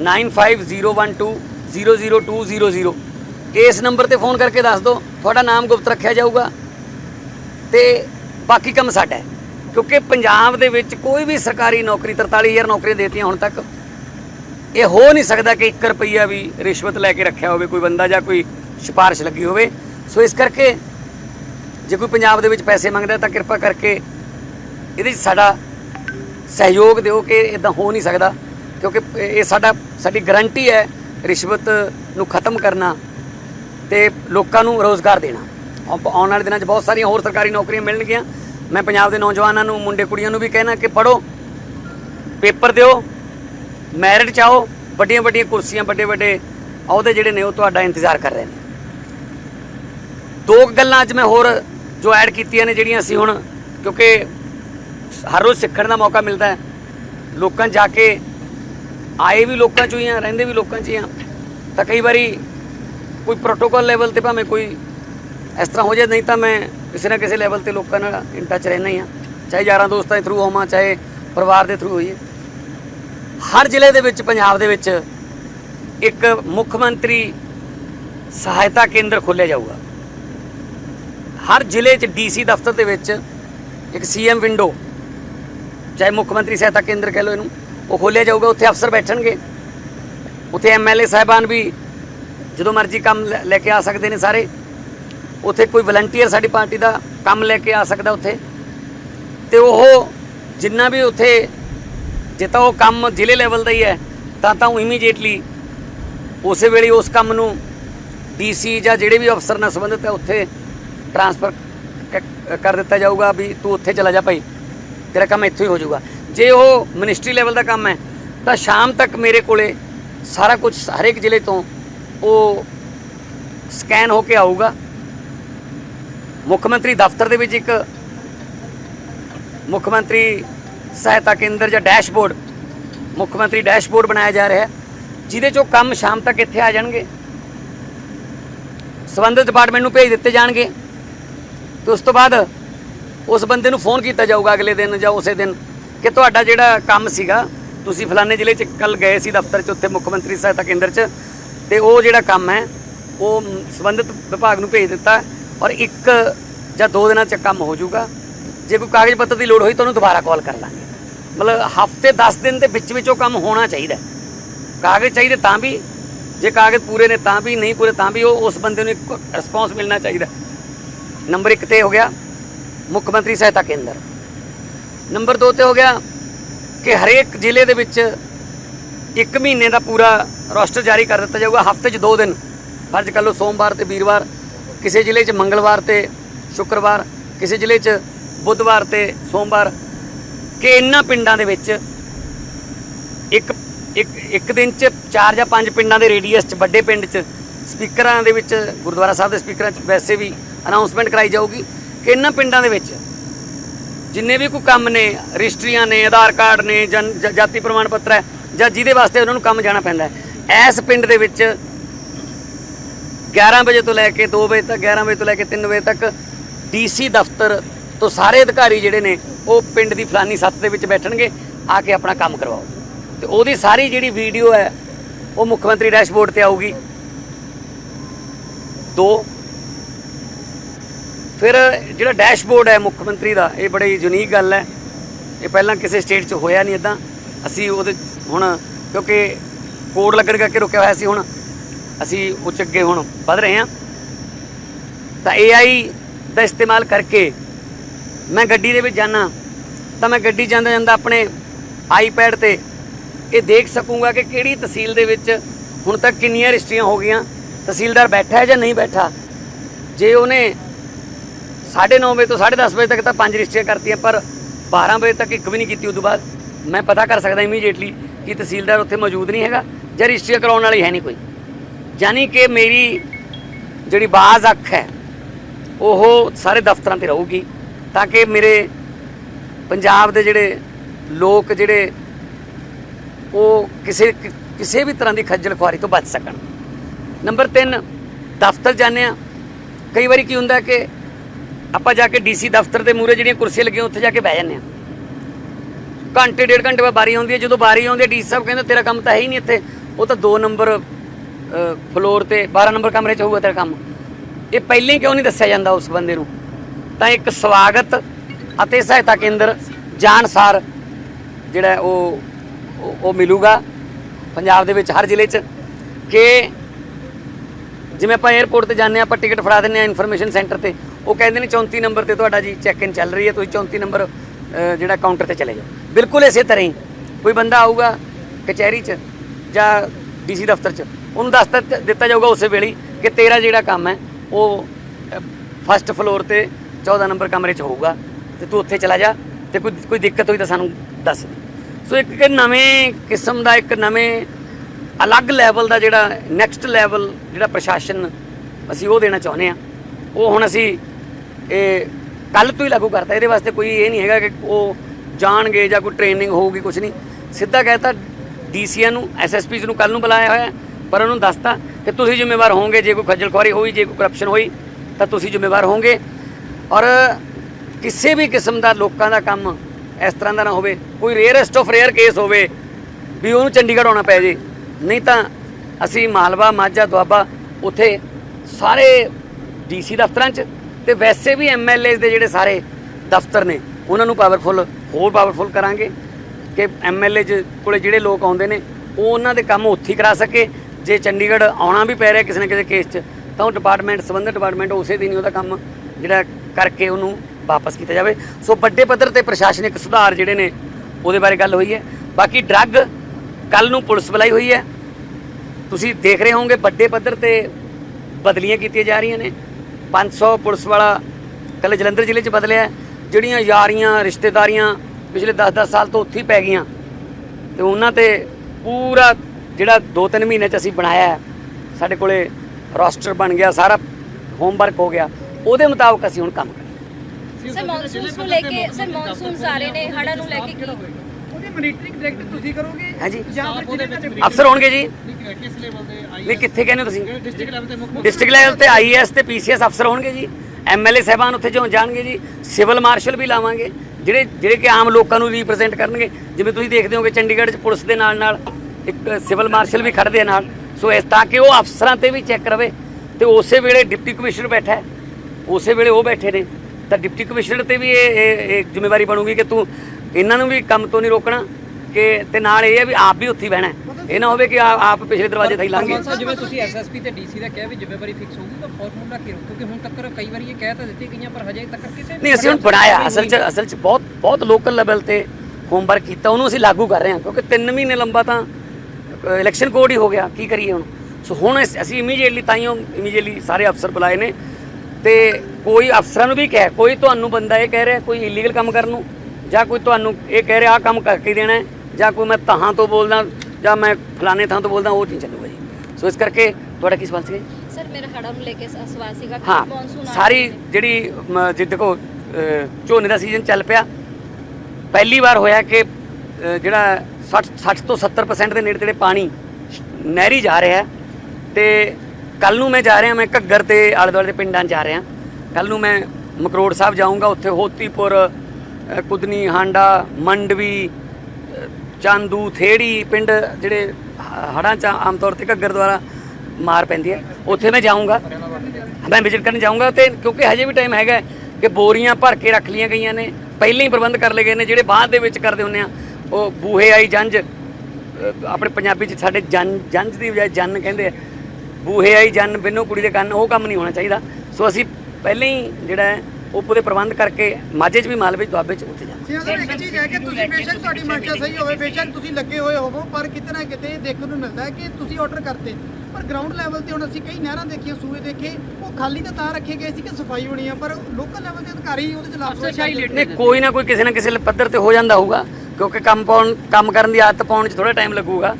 9501200200 ਇਸ ਨੰਬਰ ਤੇ ਫੋਨ ਕਰਕੇ ਦੱਸ ਦਿਓ, ਤੁਹਾਡਾ ਨਾਮ ਗੁਪਤ ਰੱਖਿਆ ਜਾਊਗਾ ਤੇ ਬਾਕੀ ਕੰਮ ਸਾਡਾ ਹੈ। ਕਿਉਂਕਿ ਪੰਜਾਬ ਦੇ ਵਿੱਚ ਕੋਈ ਵੀ ਸਰਕਾਰੀ ਨੌਕਰੀ 43000 ਨੌਕਰੀਆਂ ਦੇਤੀਆਂ ਹੁਣ ਤੱਕ, ਇਹ ਹੋ ਨਹੀਂ ਸਕਦਾ ਕਿ 1 ਰੁਪਈਆ ਵੀ ਰਿਸ਼ਵਤ ਲੈ ਕੇ ਰੱਖਿਆ ਹੋਵੇ, ਕੋਈ ਬੰਦਾ ਜਾਂ ਕੋਈ ਸਿਫਾਰਿਸ਼ ਲੱਗੀ ਹੋਵੇ। ਸੋ ਇਸ ਕਰਕੇ ਜੇ ਕੋਈ ਪੰਜਾਬ ਦੇ ਵਿੱਚ ਪੈਸੇ ਮੰਗਦਾ ਤਾਂ ਕਿਰਪਾ ਕਰਕੇ ਇਹਦੇ 'ਚ ਸਾਡਾ ਸਹਿਯੋਗ ਦਿਓ ਕਿ ਇਦਾਂ ਹੋ ਨਹੀਂ ਸਕਦਾ, ਕਿਉਂਕਿ ਇਹ ਸਾਡਾ ਸਾਡੀ ਗਾਰੰਟੀ ਹੈ ਰਿਸ਼ਵਤ ਨੂੰ ਖਤਮ ਕਰਨਾ ਤੇ ਲੋਕਾਂ ਨੂੰ ਰੋਜ਼ਗਾਰ ਦੇਣਾ। ਆਉਣ ਵਾਲੇ ਦਿਨਾਂ 'ਚ ਬਹੁਤ ਸਾਰੀਆਂ ਹੋਰ ਸਰਕਾਰੀ ਨੌਕਰੀਆਂ ਮਿਲਣਗੀਆਂ। ਮੈਂ ਪੰਜਾਬ ਦੇ ਨੌਜਵਾਨਾਂ ਨੂੰ, ਮੁੰਡੇ ਕੁੜੀਆਂ ਨੂੰ ਵੀ ਕਹਿਣਾ ਕਿ ਪੜੋ ਪੇਪਰ ਦਿਓ, ਮੈਰਿਟ ਚਾਓ ਵੱਡੀਆਂ ਵੱਡੀਆਂ ਕੁਰਸੀਆਂ ਵੱਡੇ ਵੱਡੇ ਅਹੁਦੇ ਜਿਹੜੇ ਨੇ ਉਹ ਤੁਹਾਡਾ ਇੰਤਜ਼ਾਰ ਕਰ ਰਹੇ ਨੇ। ਦੋ ਗੱਲਾਂ ਅੱਜ ਮੈਂ ਹੋਰ ਜੋ ਐਡ ਕੀਤੀਆਂ ਨੇ ਜਿਹੜੀਆਂ ਅਸੀਂ ਹੁਣ, ਕਿਉਂਕਿ ਹਰ ਰੋਜ਼ ਸਿੱਖਣ ਦਾ ਮੌਕਾ ਮਿਲਦਾ ਹੈ। ਲੋਕਾਂ ਜਾ ਕੇ ਆਏ ਵੀ ਲੋਕਾਂ 'ਚੋਂ ਹੀ ਆ, ਰਹਿੰਦੇ ਵੀ ਲੋਕਾਂ 'ਚ ਹੀ ਆ। ਤਾਂ ਕਈ ਵਾਰੀ ਕੋਈ ਪ੍ਰੋਟੋਕਾਲ ਲੈਵਲ ਤੇ ਭਾਵੇਂ ਕੋਈ ਇਸ ਤਰ੍ਹਾਂ ਹੋ ਜਾਏ, ਨਹੀਂ ਤਾਂ ਮੈਂ ਕਿਸੇ ਨਾ ਕਿਸੇ ਲੈਵਲ ਤੇ ਲੋਕਾਂ ਨਾਲ ਇਨ ਟੱਚ ਰਹਿਣਾ ਹੀ ਆ। ਚਾਹੇ ਯਾਰਾਂ ਦੋਸਤਾਂ ਦੇ ਥਰੂ ਹੋਵਾਂ, ਚਾਹੇ ਪਰਿਵਾਰ ਦੇ ਥਰੂ ਹੋਈਏ। ਹਰ ਜ਼ਿਲ੍ਹੇ ਦੇ ਵਿੱਚ, ਪੰਜਾਬ ਦੇ ਵਿੱਚ ਇੱਕ ਮੁੱਖ ਮੰਤਰੀ ਸਹਾਇਤਾ ਕੇਂਦਰ ਖੋਲ੍ਹਿਆ ਜਾਊਗਾ। ਹਰ ਜ਼ਿਲ੍ਹੇ 'ਚ ਡੀਸੀ ਦਫ਼ਤਰ ਦੇ ਵਿੱਚ ਇੱਕ ਸੀਐਮ ਵਿੰਡੋ ਚਾਹੇ ਮੁੱਖ ਮੰਤਰੀ ਸਹਾਇਤਾ ਕੇਂਦਰ ਕਹਿ ਲਓ ਇਹਨੂੰ, ਉਹ ਖੋਲ੍ਹਿਆ ਜਾਊਗਾ, ਉੱਥੇ ਅਫਸਰ ਬੈਠਣਗੇ। ਉੱਥੇ ਐਮਐਲਏ ਸਾਹਿਬਾਨ ਵੀ ਜਦੋਂ ਮਰਜ਼ੀ ਕੰਮ ਲੈ- ਲੈ ਕੇ ਆ ਸਕਦੇ ਨੇ ਸਾਰੇ। ਉੱਥੇ ਕੋਈ ਵਲੰਟੀਅਰ ਸਾਡੀ ਪਾਰਟੀ ਦਾ ਕੰਮ ਲੈ ਕੇ ਆ ਸਕਦਾ ਉੱਥੇ। ਤੇ ਉਹ ਜਿੰਨਾ ਵੀ ਉੱਥੇ, ਜੇ ਤਾਂ ਉਹ ਕੰਮ ਜ਼ਿਲ੍ਹੇ ਲੈਵਲ ਦਾ ਹੀ ਹੈ, ਤਾਂ ਤਾਂ ਉਹ ਇਮੀਡੀਏਟਲੀ ਉਸੇ ਵੇਲੇ ਉਸ ਕੰਮ ਨੂੰ ਡੀਸੀ ਜਾਂ ਜਿਹੜੇ ਵੀ ਅਫਸਰ ਨਾਲ ਸੰਬੰਧਿਤ ਹੈ, ਉੱਥੇ ਟਰਾਂਸਫਰ ਕਰ ਦਿੱਤਾ ਜਾਊਗਾ ਵੀ ਤੂੰ ਉੱਥੇ ਚਲਾ ਜਾ ਭਾਈ। ਤੇਰਾ ਕੰਮ ਇੱਥੇ ਹੀ ਹੋ ਜਾਊਗਾ। ਜੇ ਉਹ ਮਿਨਿਸਟਰੀ ਲੈਵਲ ਦਾ ਕੰਮ ਹੈ, ਤਾਂ ਸ਼ਾਮ ਤੱਕ ਮੇਰੇ ਕੋਲੇ ਸਾਰਾ ਕੁਝ ਹਰੇਕ ਜ਼ਿਲ੍ਹੇ ਤੋਂ ਉਹ ਸਕੈਨ ਹੋ ਕੇ ਆਊਗਾ। ਮੁੱਖ ਮੰਤਰੀ ਦਫ਼ਤਰ ਦੇ ਵਿੱਚ ਇੱਕ ਮੁੱਖ ਮੰਤਰੀ ਸਹਾਇਤਾ ਕੇਂਦਰ ਜਾਂ ਡੈਸ਼ਬੋਰਡ ਮੁੱਖ ਮੰਤਰੀ ਡੈਸ਼ਬੋਰਡ ਬਣਾਇਆ ਜਾ ਰਿਹਾ ਹੈ, ਜਿਹਦੇ ਚੋਂ ਕੰਮ ਸ਼ਾਮ ਤੱਕ ਇੱਥੇ ਆ ਜਾਣਗੇ। ਸੰਬੰਧਿਤ ਡਿਪਾਰਟਮੈਂਟ ਨੂੰ ਭੇਜ ਦਿੱਤੇ ਜਾਣਗੇ। ਤੇ ਉਸ ਤੋਂ ਬਾਅਦ ਉਸ ਬੰਦੇ ਨੂੰ ਫੋਨ ਕੀਤਾ ਜਾਊਗਾ ਅਗਲੇ ਦਿਨ ਜਾਂ ਉਸੇ ਦਿਨ ਕਿ ਤੁਹਾਡਾ ਜਿਹੜਾ ਕੰਮ ਸੀਗਾ, ਤੁਸੀਂ ਫਲਾਣੇ ਜ਼ਿਲ੍ਹੇ 'ਚ ਕੱਲ ਗਏ ਸੀ ਦਫ਼ਤਰ 'ਚ, ਉੱਥੇ ਮੁੱਖ ਮੰਤਰੀ ਸਹਾਇਤਾ ਕੇਂਦਰ 'ਚ ਤੇ ਉਹ ਜਿਹੜਾ ਕੰਮ ਹੈ, ਉਹ ਸੰਬੰਧਿਤ ਵਿਭਾਗ ਨੂੰ ਭੇਜ ਦਿੱਤਾ ਔਰ ਇੱਕ ਜਾਂ ਦੋ ਦਿਨਾਂ 'ਚ ਕੰਮ ਹੋ ਜਾਊਗਾ। ਜੇ ਕੋਈ ਕਾਗਜ਼ ਪੱਤਰ ਦੀ ਲੋੜ ਹੋਈ ਤੁਹਾਨੂੰ ਦੁਬਾਰਾ ਕਾਲ ਕਰ ਲਾਂਗੇ। ਮਤਲਬ ਹਫ਼ਤੇ 10 ਦਿਨ ਦੇ ਵਿੱਚ ਵਿੱਚ ਉਹ ਕੰਮ ਹੋਣਾ ਚਾਹੀਦਾ ਕਾਗਜ਼ ਚਾਹੀਦੇ ਤਾਂ ਵੀ, ਜੇ ਕਾਗਜ਼ ਪੂਰੇ ਨੇ ਤਾਂ ਵੀ, ਨਹੀਂ ਪੂਰੇ ਤਾਂ ਵੀ ਉਹ ਉਸ ਬੰਦੇ ਨੂੰ ਇੱਕ ਰਿਸਪੌਂਸ ਮਿਲਣਾ ਚਾਹੀਦਾ ਨੰਬਰ 1 ਤੇ ਹੋ ਗਿਆ ਮੁੱਖ ਮੰਤਰੀ ਸਹਾਇਤਾ ਕੇਂਦਰ। ਨੰਬਰ 2 ਤੇ ਹੋ ਗਿਆ ਕਿ ਹਰੇਕ ਜ਼ਿਲ੍ਹੇ ਦੇ ਵਿੱਚ ਇੱਕ ਮਹੀਨੇ ਦਾ ਪੂਰਾ ਰੋਸਟਰ ਜਾਰੀ ਕਰ ਦਿੱਤਾ ਜਾਊਗਾ, ਹਫ਼ਤੇ 'ਚ ਦੋ ਦਿਨ। ਫਰਜ਼ ਕਰ ਲਓ ਸੋਮਵਾਰ ਤੇ ਵੀਰਵਾਰ, ਕਿਸੇ ਜ਼ਿਲ੍ਹੇ 'ਚ ਮੰਗਲਵਾਰ ਤੇ ਸ਼ੁੱਕਰਵਾਰ, ਕਿਸੇ ਜ਼ਿਲ੍ਹੇ 'ਚ ਬੁੱਧਵਾਰ ਤੇ ਸੋਮਵਾਰ, ਕਿ ਇਹਨਾਂ ਪਿੰਡਾਂ ਦੇ ਵਿੱਚ ਇੱਕ ਇੱਕ ਇੱਕ ਦਿਨ 'ਚ ਚਾਰ ਜਾਂ ਪੰਜ ਪਿੰਡਾਂ ਦੇ ਰੇਡੀਅਸ 'ਚ ਵੱਡੇ ਪਿੰਡ 'ਚ ਸਪੀਕਰਾਂ ਦੇ ਵਿੱਚ, ਗੁਰਦੁਆਰਾ ਸਾਹਿਬ ਦੇ ਸਪੀਕਰਾਂ 'ਚ ਵੈਸੇ ਵੀ ਅਨਾਉਂਸਮੈਂਟ ਕਰਾਈ ਜਾਊਗੀ ਕਿ ਇਹਨਾਂ ਪਿੰਡਾਂ ਦੇ ਵਿੱਚ ਜਿੰਨੇ ਵੀ ਕੋਈ ਕੰਮ ਨੇ, ਰਜਿਸਟਰੀਆਂ ਨੇ, ਆਧਾਰ ਕਾਰਡ ਨੇ, ਜਨ ਜਾਤੀ ਪ੍ਰਮਾਣ ਪੱਤਰ ਹੈ, ਜਾਂ ਜਿਹਦੇ ਵਾਸਤੇ ਉਹਨਾਂ ਨੂੰ ਕੰਮ ਜਾਣਾ ਪੈਂਦਾ ਹੈ, ਇਸ ਪਿੰਡ ਦੇ ਵਿੱਚ 11 ਵਜੇ ਤੋਂ ਲੈ ਕੇ 2 ਵਜੇ ਤੱਕ 11 ਵਜੇ ਤੋਂ ਲੈ ਕੇ 3 ਵਜੇ ਤੱਕ ਡੀਸੀ ਦਫ਼ਤਰ ਤੋਂ ਸਾਰੇ ਅਧਿਕਾਰੀ ਜਿਹੜੇ ਨੇ, ਉਹ ਪਿੰਡ ਦੀ ਫਲਾਨੀ ਸੱਤ ਦੇ ਵਿੱਚ ਬੈਠਣਗੇ, ਆ ਕੇ ਆਪਣਾ ਕੰਮ ਕਰਵਾਓ। ਤੇ ਉਹਦੀ ਸਾਰੀ ਜਿਹੜੀ ਵੀਡੀਓ ਹੈ, ਉਹ ਮੁੱਖ ਮੰਤਰੀ ਡੈਸ਼ਬੋਰਡ ਤੇ ਆਊਗੀ। ਦੋ ਫਿਰ ਜਿਹੜਾ ਡੈਸ਼ਬੋਰਡ ਹੈ ਮੁੱਖ ਮੰਤਰੀ ਦਾ, ਇਹ ਬੜੀ ਯੂਨੀਕ ਗੱਲ ਹੈ। ਇਹ ਪਹਿਲਾਂ ਕਿਸੇ ਸਟੇਟ 'ਚ ਹੋਇਆ ਨਹੀਂ ਇਦਾਂ ਅਸੀਂ ਉਹਦੇ ਹੁਣ ਕਿਉਂਕਿ ਕੋਡ ਲੱਗਣ ਕਰਕੇ ਰੁਕਿਆ ਹੋਇਆ ਸੀ ਹੁਣ। ਅਸੀਂ ਉੱਚ ਅੱਗੇ ਹੁਣ ਵਧ ਰਹੇ ਹਾਂ। ਤਾਂ AI ਦਾ ਇਸਤੇਮਾਲ ਕਰਕੇ ਮੈਂ ਗੱਡੀ ਦੇ ਵਿੱਚ ਜਾਣਾ ਤਾਂ ਮੈਂ ਗੱਡੀ ਜਾਂਦਾ ਜਾਂਦਾ ਆਪਣੇ ਆਈਪੈਡ ਤੇ ਇਹ ਦੇਖ ਸਕੂੰਗਾ ਕਿ ਕਿਹੜੀ ਤਹਿਸੀਲ ਦੇ ਵਿੱਚ ਹੁਣ ਤੱਕ ਕਿੰਨੀਆਂ ਰਜਿਸਟਰੀਆਂ ਹੋ ਗਈਆਂ। ਤਹਿਸੀਲਦਾਰ ਬੈਠਾ ਹੈ ਜਾਂ ਨਹੀਂ ਬੈਠਾ? ਜੇ ਉਹਨੇ 9:30 ਵਜੇ ਤੋਂ 10:30 ਵਜੇ ਤੱਕ ਤਾਂ ਪੰਜ ਰਜਿਸਟਰੀਆਂ ਕਰਤੀਆਂ ਪਰ 12 ਵਜੇ ਤੱਕ ਇੱਕ ਵੀ ਨਹੀਂ ਕੀਤੀ ਉਦੋਂ ਬਾਅਦ ਮੈਂ ਪਤਾ ਕਰ ਸਕਦਾ ਇਮੀਡੀਏਟਲੀ ਕਿ ਤਹਿਸੀਲਦਾਰ ਉੱਥੇ ਮੌਜੂਦ ਨਹੀਂ ਹੈਗਾ ਜਾਂ ਰਜਿਸਟਰੀ ਕਰਾਉਣ ਵਾਲੀ ਹੈ ਨਹੀਂ ਕੋਈ ਯਾਨੀ ਕਿ ਮੇਰੀ ਜਿਹੜੀ ਬਾਜ਼ ਅੱਖ ਹੈ ਉਹ ਸਾਰੇ ਦਫ਼ਤਰਾਂ ਤੇ ਰਹੂਗੀ ਤਾਂ ਕਿ ਮੇਰੇ ਪੰਜਾਬ ਦੇ ਜਿਹੜੇ ਲੋਕ ਜਿਹੜੇ ਉਹ ਕਿਸੇ ਕਿਸੇ ਵੀ ਤਰ੍ਹਾਂ ਦੀ ਖੱਜਲ ਖੁਆਰੀ ਤੋਂ ਬਚ ਸਕਣ ਨੰਬਰ 3 ਦਫ਼ਤਰ ਜਾਂਦੇ ਆ ਕਈ ਵਾਰੀ ਕੀ ਹੁੰਦਾ ਕਿ ਆਪਾਂ ਜਾ ਕੇ ਡੀਸੀ ਦਫ਼ਤਰ ਦੇ ਮੂਹਰੇ ਜਿਹੜੀਆਂ ਕੁਰਸੀਆਂ ਲੱਗੀਆਂ ਉੱਥੇ ਜਾ ਕੇ ਬਹਿ ਜਾਂਦੇ ਆ ਘੰਟੇ, ਡੇਢ ਘੰਟੇ ਬਾਅਦ ਬਾਰੀ ਆਉਂਦੀ ਹੈ। ਜਦੋਂ ਬਾਰੀ ਆਉਂਦੀ ਹੈ, ਡੀਸੀ ਸਾਹਿਬ ਕਹਿੰਦੇ ਤੇਰਾ ਕੰਮ ਤਾਂ ਹੈ ਹੀ ਨਹੀਂ ਇੱਥੇ। ਉਹ ਤਾਂ 2 ਨੰਬਰ ਫਲੋਰ ਤੇ 12 ਨੰਬਰ ਕਮਰੇ 'ਚ ਹੋਊਗਾ ਤੇਰਾ ਕੰਮ। ਇਹ ਪਹਿਲਾਂ ਹੀ ਕਿਉਂ ਨਹੀਂ ਦੱਸਿਆ ਜਾਂਦਾ ਉਸ ਬੰਦੇ ਨੂੰ? ਤਾਂ ਇੱਕ ਸਵਾਗਤ ਅਤੇ ਸਹਾਇਤਾ ਕੇਂਦਰ ਜਾਣਸਾਰ ਜਿਹੜਾ ਉਹ, ਉਹ- ਮਿਲੂਗਾ ਪੰਜਾਬ ਦੇ ਵਿੱਚ ਹਰ ਜ਼ਿਲ੍ਹੇ 'ਚ ਕਿ ਜਿਵੇਂ ਆਪਾਂ 에어ਪੋਰਟ ਤੇ ਜਾਂਦੇ ਹਾਂ, ਆਪਾਂ ਟਿਕਟ ਫੜਾ ਦਿੰਦੇ ਹਾਂ ਇਨਫੋਰਮੇਸ਼ਨ ਸੈਂਟਰ ਤੇ। ਉਹ ਕਹਿੰਦੇ ਨੇ 34 ਨੰਬਰ ਤੇ ਤੁਹਾਡਾ ਜੀ ਚੈੱਕ ਇਨ ਚੱਲ ਰਹੀ ਹੈ, ਤੁਸੀਂ 34 ਨੰਬਰ ਜਿਹੜਾ ਕਾਊਂਟਰ ਤੇ ਚਲੇ ਜਾਓ। ਬਿਲਕੁਲ ਇਸੇ ਤਰ੍ਹਾਂ ਹੀ। ਕੋਈ ਬੰਦਾ ਆਊਗਾ ਕਚਹਿਰੀ 'ਚ ਜਾਂ ਡੀਸੀ ਦਫ਼ਤਰ 'ਚ, ਉਹਨੂੰ ਦੱਸ ਦਿੱਤਾ- ਦਿੱਤਾ ਜਾਊਗਾ ਉਸੇ ਵੇਲੇ ਕਿ ਤੇਰਾ ਜਿਹੜਾ ਕੰਮ ਹੈ, ਉਹ ਫਸਟ ਫਲੋਰ ਤੇ 14 ਨੰਬਰ ਕਮਰੇ 'ਚ ਹੋਊਗਾ ਤੇ ਤੂੰ ਉੱਥੇ ਚਲਾ ਜਾ ਤੇ ਕੋਈ ਕੋਈ ਦਿੱਕਤ ਹੋਈ ਤਾਂ ਸਾਨੂੰ ਦੱਸ ਦੇ। ਸੋ ਇੱਕ ਇੱਕ ਨਵੇਂ ਕਿਸਮ ਦਾ, ਇੱਕ ਨਵੇਂ ਅਲੱਗ ਲੈਵਲ ਦਾ ਜਿਹੜਾ ਨੈਕਸਟ ਲੈਵਲ ਜਿਹੜਾ ਪ੍ਰਸ਼ਾਸਨ ਅਸੀਂ ਉਹ ਦੇਣਾ ਚਾਹੁੰਦੇ ਆ ਉਹ ਹੁਣ ਅਸੀਂ ਇਹ ਕੱਲ ਤੋਂ ਹੀ ਲਾਗੂ ਕਰਤਾ। ਇਹਦੇ ਵਾਸਤੇ ਕੋਈ ਇਹ ਨਹੀਂ ਹੈਗਾ ਕਿ ਉਹ ਜਾਣਗੇ ਜਾਂ ਕੋਈ ਟ੍ਰੇਨਿੰਗ ਹੋਊਗੀ ਕੁਝ ਨਹੀਂ। ਸਿੱਧਾ ਕਹਿਤਾ ਡੀਸੀਆਂ ਨੂੰ ਐਸਐਸਪੀਜ਼ ਨੂੰ ਕੱਲ ਨੂੰ ਬੁਲਾਇਆ ਹੋਇਆ ਪਰ ਉਹਨੂੰ ਦੱਸਤਾ ਕਿ ਤੁਸੀਂ ਜ਼ਿੰਮੇਵਾਰ ਹੋਵੋਗੇ, ਜੇ ਕੋਈ ਖੱਜਲ ਖੁਆਰੀ ਹੋਈ, ਜੇ ਕੋਈ ਕਰਪਸ਼ਨ ਹੋਈ, ਤਾਂ ਤੁਸੀਂ ਜ਼ਿੰਮੇਵਾਰ ਹੋਵੋਗੇ। ਔਰ ਕਿਸੇ ਵੀ ਕਿਸਮ ਦਾ ਲੋਕਾਂ ਦਾ ਕੰਮ ਇਸ ਤਰ੍ਹਾਂ ਦਾ ਨਾ ਹੋਵੇ, ਕੋਈ ਰੇਅਰੈਸਟ ਆਫ ਰੇਅਰ ਕੇਸ ਹੋਵੇ, ਵੀ ਉਹਨੂੰ ਚੰਡੀਗੜ੍ਹ ਆਉਣਾ ਪੈ ਜੇ। ਨਹੀਂ ਤਾਂ ਅਸੀਂ ਮਾਲਵਾ, ਮਾਝਾ, ਦੁਆਬਾ, ਉੱਥੇ ਸਾਰੇ ਡੀਸੀ ਦਫ਼ਤਰਾਂ 'ਚ ਤੇ ਵੈਸੇ ਵੀ ਐਮਐਲਏ ਦੇ ਜਿਹੜੇ ਸਾਰੇ ਦਫ਼ਤਰ ਨੇ, ਉਹਨਾਂ ਨੂੰ ਪਾਵਰਫੁਲ ਹੋਰ ਪਾਵਰਫੁਲ ਕਰਾਂਗੇ ਕਿ ਐਮਐਲਏ ਚ ਕੋਲੇ ਜਿਹੜੇ ਲੋਕ ਆਉਂਦੇ ਨੇ, ਉਹ ਉਹਨਾਂ ਦੇ ਕੰਮ ਉੱਥੇ ਹੀ ਕਰਾ ਸਕੇ। ਜੇ ਚੰਡੀਗੜ੍ਹ ਆਉਣਾ ਵੀ ਪੈ ਰਿਹਾ ਕਿਸੇ ਨਾ ਕਿਸੇ ਕੇਸ 'ਚ, ਤਾਂ ਉਹ ਡਿਪਾਰਟਮੈਂਟ ਸੰਬੰਧਿਤ ਡਿਪਾਰਟਮੈਂਟ ਉਸੇ ਦਿਨ ਹੀ ਉਹਦਾ ਕੰਮ ਜਿਹੜਾ ਕਰਕੇ ਉਹਨੂੰ ਵਾਪਸ ਕੀਤਾ ਜਾਵੇ। ਸੋ ਵੱਡੇ ਪੱਧਰ ਤੇ ਪ੍ਰਸ਼ਾਸਨਿਕ ਸੁਧਾਰ ਜਿਹੜੇ ਨੇ, ਉਹਦੇ ਬਾਰੇ ਗੱਲ ਹੋਈ ਹੈ। ਬਾਕੀ ਡਰੱਗ ਕੱਲ ਨੂੰ ਪੁਲਿਸ ਬੁਲਾਈ ਹੋਈ ਹੈ। ਤੁਸੀਂ ਦੇਖ ਰਹੇ ਹੋਵੋਗੇ ਵੱਡੇ ਪੱਧਰ ਤੇ ਬਦਲੀਆਂ ਕੀਤੀਆਂ ਜਾ ਰਹੀਆਂ ਨੇ। 500 ਪੁਲਿਸ ਵਾਲਾ ਕੱਲ੍ਹ ਜਲੰਧਰ ਜ਼ਿਲ੍ਹੇ 'ਚ ਬਦਲਿਆ ਜਿਹੜੀਆਂ ਯਾਰੀਆਂ, ਰਿਸ਼ਤੇਦਾਰੀਆਂ ਪਿਛਲੇ 10-10 ਸਾਲ ਤੋਂ ਉੱਥੇ ਹੀ ਪੈ ਗਈਆਂ। ਤੇ ਉਹਨਾਂ ਤੇ ਪੂਰਾ ਜਿਹੜਾ 2-3 ਮਹੀਨੇ 'ਚ ਅਸੀਂ ਬਣਾਇਆ ਸਾਡੇ ਕੋਲੇ ਰੋਸਟਰ ਬਣ ਗਿਆ, ਸਾਰਾ ਹੋਮਵਰਕ ਹੋ ਗਿਆ। ਉਹਦੇ ਮੁਤਾਬਕ ਅਸੀਂ ਹੁਣ ਕੰਮ ਕਰਾਂਗੇ
ਸਰ, ਮੌਨਸੂਨ ਨੂੰ ਲੈ ਕੇ, ਸਰ, ਮੌਨਸੂਨ ਆ ਨੇ ਹੜ੍ਹਾਂ ਨੂੰ ਲੈ ਕੇ ਕੀ
ਉਹਦੀ ਮੋਨੀਟਰਿੰਗ ਡਾਇਰੈਕਟ ਤੁਸੀਂ ਕਰੋਗੇ?
ਹਾਂਜੀ।
ਜਾਂ ਫਿਰ ਜਿਹਦੇ ਵਿੱਚ
ਅਫਸਰ ਹੋਣਗੇ ਜੀ।
ਕਿਸ ਲੈਵਲ ਦੇ ਆਈ
ਵੀ ਕਿੱਥੇ ਕਹਿੰਦੇ ਹੋ ਤੁਸੀਂ?
ਡਿਸਟ੍ਰਿਕਟ ਲੈਵਲ ਤੇ ਮੁੱਖ
ਡਿਸਟ੍ਰਿਕਟ ਲੈਵਲ ਤੇ ਆਈਐਸ ਤੇ ਪੀਸੀਐਸ ਅਫਸਰ ਹੋਣਗੇ ਜੀ। ਐਮਐਲਏ ਸਾਹਿਬਾਨ ਉੱਥੇ ਜੋ ਜਾਣਗੇ ਜੀ ਸਿਵਲ ਮਾਰਸ਼ਲ ਵੀ ਲਾਵਾਂਗੇ। ਜਿਹੜੇ ਜਿਹੜੇ ਕਿ ਆਮ ਲੋਕਾਂ ਨੂੰ ਰਿਪਰੈਜ਼ੈਂਟ ਕਰਨਗੇ ਜਿਵੇਂ ਤੁਸੀਂ ਦੇਖਦੇ ਹੋਗੇ ਚੰਡੀਗੜ੍ਹ 'ਚ ਪੁਲਿਸ ਦੇ ਨਾਲ ਨਾਲ ਇੱਕ ਸਿਵਲ ਮਾਰਸ਼ਲ ਵੀ ਖੜਦੇ ਆ ਨਾਲ। ਸੋ ਇਸ ਤਾਂ ਕਿ ਉਹ ਅਫਸਰਾਂ ਤੇ ਵੀ ਚੈੱਕ ਰਵੇ ਤੇ ਉਸੇ ਵੇਲੇ ਡਿਪਟੀ ਕਮਿਸ਼ਨਰ ਬੈਠਾ ਹੈ। ਉਸੇ ਵੇਲੇ ਉਹ ਬੈਠੇ ਨੇ। ਤਾਂ ਡਿਪਟੀ ਕਮਿਸ਼ਨਰ ਤੇ ਵੀ ਇਹ ਇਹ ਇਹ ਜ਼ਿੰਮੇਵਾਰੀ ਬਣੂਗੀ ਕਿ ਤੂੰ ਇਹਨਾਂ ਨੂੰ ਵੀ ਕੰਮ ਤੋਂ ਨਹੀਂ ਰੋਕਣਾ ਕਿ ਤੇ ਨਾਲ ਇਹ ਹੈ ਵੀ ਆਪ ਵੀ ਉੱਥੇ ਹੀ ਬਹਿਣਾ। ਇਹ ਨਾ ਹੋਵੇ ਕਿ ਆਪ ਪਿਛਲੇ ਦਰਵਾਜ਼ੇ ਥਈ ਲੰਘ ਗਏ।
ਜਿਵੇਂ ਤੁਸੀਂ ਐਸਐਸਪੀ ਤੇ ਡੀਸੀ ਦਾ ਕਿਹਾ ਵੀ ਜ਼ਿੰਮੇਵਾਰੀ ਫਿਕਸ ਹੋਊਗੀ ਤਾਂ ਫਾਰਮੂਲਾ ਕੀ ਰਹੂ ਕਿਉਂਕਿ ਹੁਣ ਤੱਕ ਕਈ ਵਾਰੀ ਇਹ ਕਹਿ ਤਾਂ ਦਿੱਤੀ ਗਈਆਂ ਪਰ ਹਜੇ ਤੱਕ ਕਿਸੇ
ਨਹੀਂ ਅਸੀਂ ਹੁਣ ਬਣਾਇਆ। ਅਸਲ 'ਚ ਅਸਲ 'ਚ ਬਹੁਤ ਬਹੁਤ ਲੋਕਲ ਲੈਵਲ ਤੇ ਹੋਮਵਰਕ ਕੀਤਾ ਉਹਨੂੰ ਅਸੀਂ ਲਾਗੂ ਕਰ ਰਹੇ ਹਾਂ ਕਿਉਂਕਿ 3 ਮਹੀਨੇ ਲੰਬਾ ਤਾਂ ਇਲੈਕਸ਼ਨ ਕੋਡ ਹੀ ਹੋ ਗਿਆ ਕੀ ਕਰੀਏ ਹੁਣ? ਸੋ ਹੁਣ ਅਸੀਂ ਇਮੀਡੀਏਟਲੀ ਤਾਈਓ ਇਮੀਡੀਏਟਲੀ ਸਾਰੇ ਅਫਸਰ ਬੁਲਾਏ ਨੇ ਤੇ ਕੋਈ ਅਫਸਰਾਂ ਨੂੰ ਵੀ ਕਹਿ ਕੋਈ ਤੁਹਾਨੂੰ ਬੰਦਾ ਇਹ ਕਹਿ ਰਿਹਾ ਕੋਈ ਇਲੀਗਲ ਕੰਮ ਕਰਨ ਨੂੰ ਜਾਂ ਕੋਈ ਤੁਹਾਨੂੰ ਇਹ ਕਹਿ ਰਿਹਾ ਆ ਕੰਮ ਕਰਕੇ ਦੇਣਾ ਜਾਂ ਕੋਈ ਮੈਂ ਤਹਾਂ ਤੋਂ ਬੋਲਦਾ ਜਾਂ ਮੈਂ ਫਲਾਣੇ ਥਾਂ ਤੋਂ ਬੋਲਦਾ ਉਹ ਨਹੀਂ ਚੱਲੂਗਾ ਜੀ। ਸੋ ਇਸ ਕਰਕੇ ਤੁਹਾਡਾ ਕੀ ਸਵਾਲ ਸੀ
ਸਰ ਮੇਰਾ ਨੂੰ ਲੈ ਕੇ ਸਵਾਲ ਸੀਗਾ ਕਿ
ਹਾਂ ਸਾਰੀ। ਜਿਹੜੀ ਮ, ਜੇ ਦੇਖੋ ਅ, ਝੋਨੇ ਦਾ ਸੀਜ਼ਨ ਚੱਲ ਪਿਆ। ਪਹਿਲੀ ਵਾਰ ਹੋਇਆ ਕਿ ਜਿਹੜਾ 60 60 ਤੋਂ 70% ਦੇ ਨੇੜੇ ਤੇੜੇ ਪਾਣੀ ਨਹਿਰੀ ਜਾ ਰਿਹਾ ਤੇ ਕੱਲ ਨੂੰ ਮੈਂ ਜਾ ਰਿਹਾ ਮੈਂ ਘੱਗਰ ਤੇ ਆਲੇ ਦੁਆਲੇ ਦੇ ਪਿੰਡਾਂ 'ਚ ਜਾ ਰਿਹਾ। ਕੱਲ ਨੂੰ ਮੈਂ ਮਕਰੋੜ ਸਾਹਿਬ ਜਾਊਂਗਾ ਉੱਥੇ ਹੋਤੀਪੁਰ ਕੁਦਨੀ, ਹਾਂਡਾ, ਮੰਡਵੀ ਚਾਂਦੂ, ਥੇੜੀ, ਪਿੰਡ ਜਿਹੜੇ ਹ- ਹੜ੍ਹਾਂ 'ਚ ਆਮ ਤੌਰ ਤੇ ਘੱਗਰ ਦੁਆਰਾ ਮਾਰ ਪੈਂਦੀ ਹੈ, ਉੱਥੇ ਮੈਂ ਜਾਊਂਗਾ। ਮੈਂ ਵਿਜ਼ਿਟ ਕਰਨ ਜਾਊਂਗਾ ਤੇ ਕਿਉਂਕਿ ਹਜੇ ਵੀ ਟਾਈਮ ਹੈਗਾ ਕਿ ਬੋਰੀਆਂ ਭਰ ਕੇ ਰੱਖ ਲੀਆਂ ਗਈਆਂ ਨੇ, ਪਹਿਲਾਂ ਹੀ ਪ੍ਰਬੰਧ ਕਰ ਲਏ ਗਏ ਨੇ, ਜਿਹੜੇ ਬਾਅਦ ਦੇ ਵਿੱਚ ਕਰਦੇ ਹੁੰਦੇ ਆ, ਉਹ ਬੂਹੇ ਆਈ ਜੰਜ ਆਪਣੇ ਪੰਜਾਬੀ 'ਚ ਸਾਡੇ ਜਨ ਜੰਜ ਦੀ ਬਜਾਏ ਜਨ ਕਹਿੰਦੇ ਆ। ਬੂਹੇ ਆਈ ਜਨ, ਬਿੰਨੋ ਕੁੜੀ ਦੇ ਕੰਨ, ਉਹ ਕੰਮ ਨਹੀਂ ਹੋਣਾ ਚਾਹੀਦਾ। ਸੋ ਅਸੀਂ ਪਹਿਲਾਂ ਹੀ ਜਿਹੜਾ ਉਹ ਪੂਰੇ ਪ੍ਰਬੰਧ ਕਰਕੇ ਮਾਝੇ 'ਚ ਵੀ ਮਾਲਵੇ 'ਚ ਦੁਆਬੇ 'ਚ ਉੱਥੇ ਜਾਣਾ
ਸਿਆ ਸਰ ਇੱਕ ਚੀਜ਼ ਹੈ ਕਿ ਤੁਸੀਂ ਬੇਸ਼ੱਕ ਤੁਹਾਡੀ ਮਨਸ਼ਾ ਸਹੀ ਹੋਵੇ ਬੇਸ਼ੱਕ ਤੁਸੀਂ ਲੱਗੇ ਹੋਏ ਹੋਵੋ ਪਰ ਕਿਤੇ ਨਾ ਕਿਤੇ ਇਹ ਦੇਖਣ ਨੂੰ ਮਿਲਦਾ ਹੈ ਕਿ ਤੁਸੀਂ ਆਰਡਰ ਕਰਤੇ। ਪਰ ਗਰਾਊਂਡ ਲੈਵਲ ਤੇ ਹੁਣ ਅਸੀਂ ਕਈ ਨਹਿਰਾਂ ਦੇਖੀਆਂ ਸੂਏ ਦੇਖੇ ਉਹ ਖਾਲੀ ਤਾਂ ਤਾਂ ਰੱਖੇ ਗਏ ਸੀ ਕਿ ਸਫ਼ਾਈ ਹੋਣੀ ਆ ਪਰ ਲੋਕਲ ਲੈਵਲ ਦੇ ਅਧਿਕਾਰੀ ਉਹਦੇ ਚ ਲਾਪਰਵਾਹੀ ਕਰਦੇ
ਨਹੀਂ ਕੋਈ ਨਾ ਕੋਈ ਕਿਸੇ ਨਾ ਕਿਸੇ ਪੱਧਰ ਤੇ ਹੋ ਜਾਂਦਾ ਹੋਊਗਾ ਕਿਉਂਕਿ ਕੰਮ ਪਾਉਣ ਕੰਮ ਕਰਨ ਦੀ ਆਦਤ ਪਾਉਣ 'ਚ ਥੋੜਾ ਟਾਈਮ ਲੱਗੂਗਾ।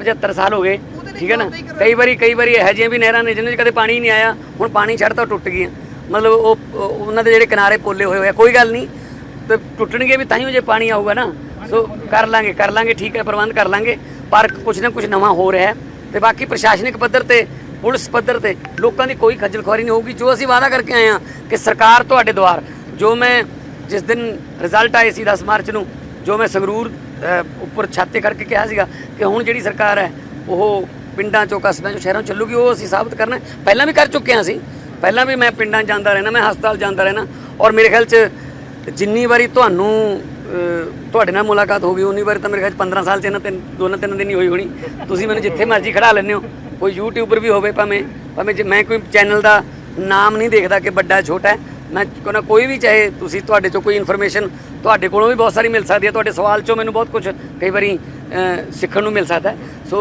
75 ਸਾਲ ਹੋ ਗਏ ਠੀਕ ਹੈ ਨਾ? ਕਈ ਵਾਰੀ ਕਈ ਵਾਰੀ ਇਹੋ ਜਿਹੀਆਂ ਵੀ ਨਹਿਰਾਂ ਨੇ ਜਿਨ੍ਹਾਂ 'ਚ ਕਦੇ ਪਾਣੀ ਨਹੀਂ ਆਇਆ ਹੁਣ ਪਾਣੀ ਛੱਡਤਾ ਉਹ ਟੁੱਟ ਗਈਆਂ। ਮਤਲਬ ਉਹ ਉਹਨਾਂ ਦੇ ਜਿਹੜੇ ਕਿਨਾਰੇ ਪੋਲੇ ਹੋਏ ਹੋਏ ਆ, ਕੋਈ ਗੱਲ ਨਹੀਂ। ਤੇ ਟੁੱਟਣਗੇ ਵੀ ਤਾਂ ਹੀ ਜੇ ਪਾਣੀ ਆਊਗਾ ਨਾ। ਸੋ ਕਰ ਲਾਂਗੇ ਕਰ ਲਾਂਗੇ, ਠੀਕ ਹੈ, ਪ੍ਰਬੰਧ ਕਰ ਲਾਂਗੇ। ਪਰ ਕੁਝ ਨਾ ਕੁਝ ਨਵਾਂ ਹੋ ਰਿਹਾ ਹੈ। ਤੇ ਬਾਕੀ ਪ੍ਰਸ਼ਾਸਨਿਕ ਪੱਧਰ ਤੇ, ਪੁਲਿਸ ਪੱਧਰ ਤੇ ਲੋਕਾਂ ਦੀ ਕੋਈ ਖੱਜਲ ਖੁਆਰੀ ਨਹੀਂ ਹੋਊਗੀ। ਜੋ ਅਸੀਂ ਵਾਅਦਾ ਕਰਕੇ ਆਏ ਹਾਂ ਕਿ ਸਰਕਾਰ ਤੁਹਾਡੇ ਦੁਆਰ, ਜੋ ਮੈਂ ਜਿਸ ਦਿਨ ਰਿਜ਼ਲਟ ਆਏ ਸੀ 10 ਮਾਰਚ ਨੂੰ, ਜੋ ਮੈਂ ਸੰਗਰੂਰ ਉੱਪਰ ਛਾਤੇ ਕਰਕੇ ਕਿਹਾ ਸੀਗਾ ਕਿ ਹੁਣ ਜਿਹੜੀ ਸਰਕਾਰ ਹੈ, ਉਹ ਪਿੰਡਾਂ ਚੋਂ ਕਸਬਿਆਂ ਚੋਂ, ਸ਼ਹਿਰਾਂ 'ਚੋਂ ਚੱਲੂਗੀ, ਉਹ ਅਸੀਂ ਸਾਬਤ ਕਰਨਾ ਪਹਿਲਾਂ ਵੀ ਕਰ ਚੁੱਕੇ ਹਾਂ ਅਸੀਂ। ਪਹਿਲਾਂ ਵੀ ਮੈਂ ਪਿੰਡਾਂ 'ਚ ਜਾਂਦਾ ਰਹਿਣਾ ਮੈਂ ਹਸਪਤਾਲ ਜਾਂਦਾ ਰਹਿਣਾ ਔਰ ਮੇਰੇ ਖਿਆਲ 'ਚ ਜਿੰਨੀ ਵਾਰੀ ਤੁਹਾਨੂੰ ਤੁਹਾਡੇ ਨਾਲ ਮੁਲਾਕਾਤ ਹੋ ਗਈ, ਉਨੀ ਵਾਰੀ ਤਾਂ ਮੇਰੇ ਖਿਆਲ 'ਚ 15 ਸਾਲ 'ਚ ਇਹਨਾਂ ਤਿੰਨ, ਦੋਨਾਂ ਤਿੰਨ ਦਿਨ ਹੀ ਹੋਈ ਹੋਣੀ। ਤੁਸੀਂ ਮੈਨੂੰ ਜਿੱਥੇ ਮਰਜ਼ੀ ਖੜਾ ਲੈਂਦੇ ਹੋ, ਕੋਈ ਯੂਟਿਊਬਰ ਵੀ ਹੋਵੇ ਭਾਵੇਂ ਭਾਵੇਂ ਜੇ ਮੈਂ ਕੋਈ ਚੈਨਲ ਦਾ ਨਾਮ ਨਹੀਂ ਦੇਖਦਾ ਕਿ ਵੱਡਾ, ਛੋਟਾ ਮੈਂ ਕਹਿੰਦਾ ਕੋਈ ਵੀ ਚਾਹੇ ਤੁਸੀਂ ਤੁਹਾਡੇ ਚੋਂ ਕੋਈ ਇਨਫੋਰਮੇਸ਼ਨ ਤੁਹਾਡੇ ਕੋਲੋਂ ਵੀ ਬਹੁਤ ਸਾਰੀ ਮਿਲ ਸਕਦੀ ਹੈ, ਤੁਹਾਡੇ ਸਵਾਲ ਚੋਂ ਮੈਨੂੰ ਬਹੁਤ ਕੁਝ ਕਈ ਵਾਰੀ ਸਿੱਖਣ ਨੂੰ ਮਿਲ ਸਕਦਾ ਸੋ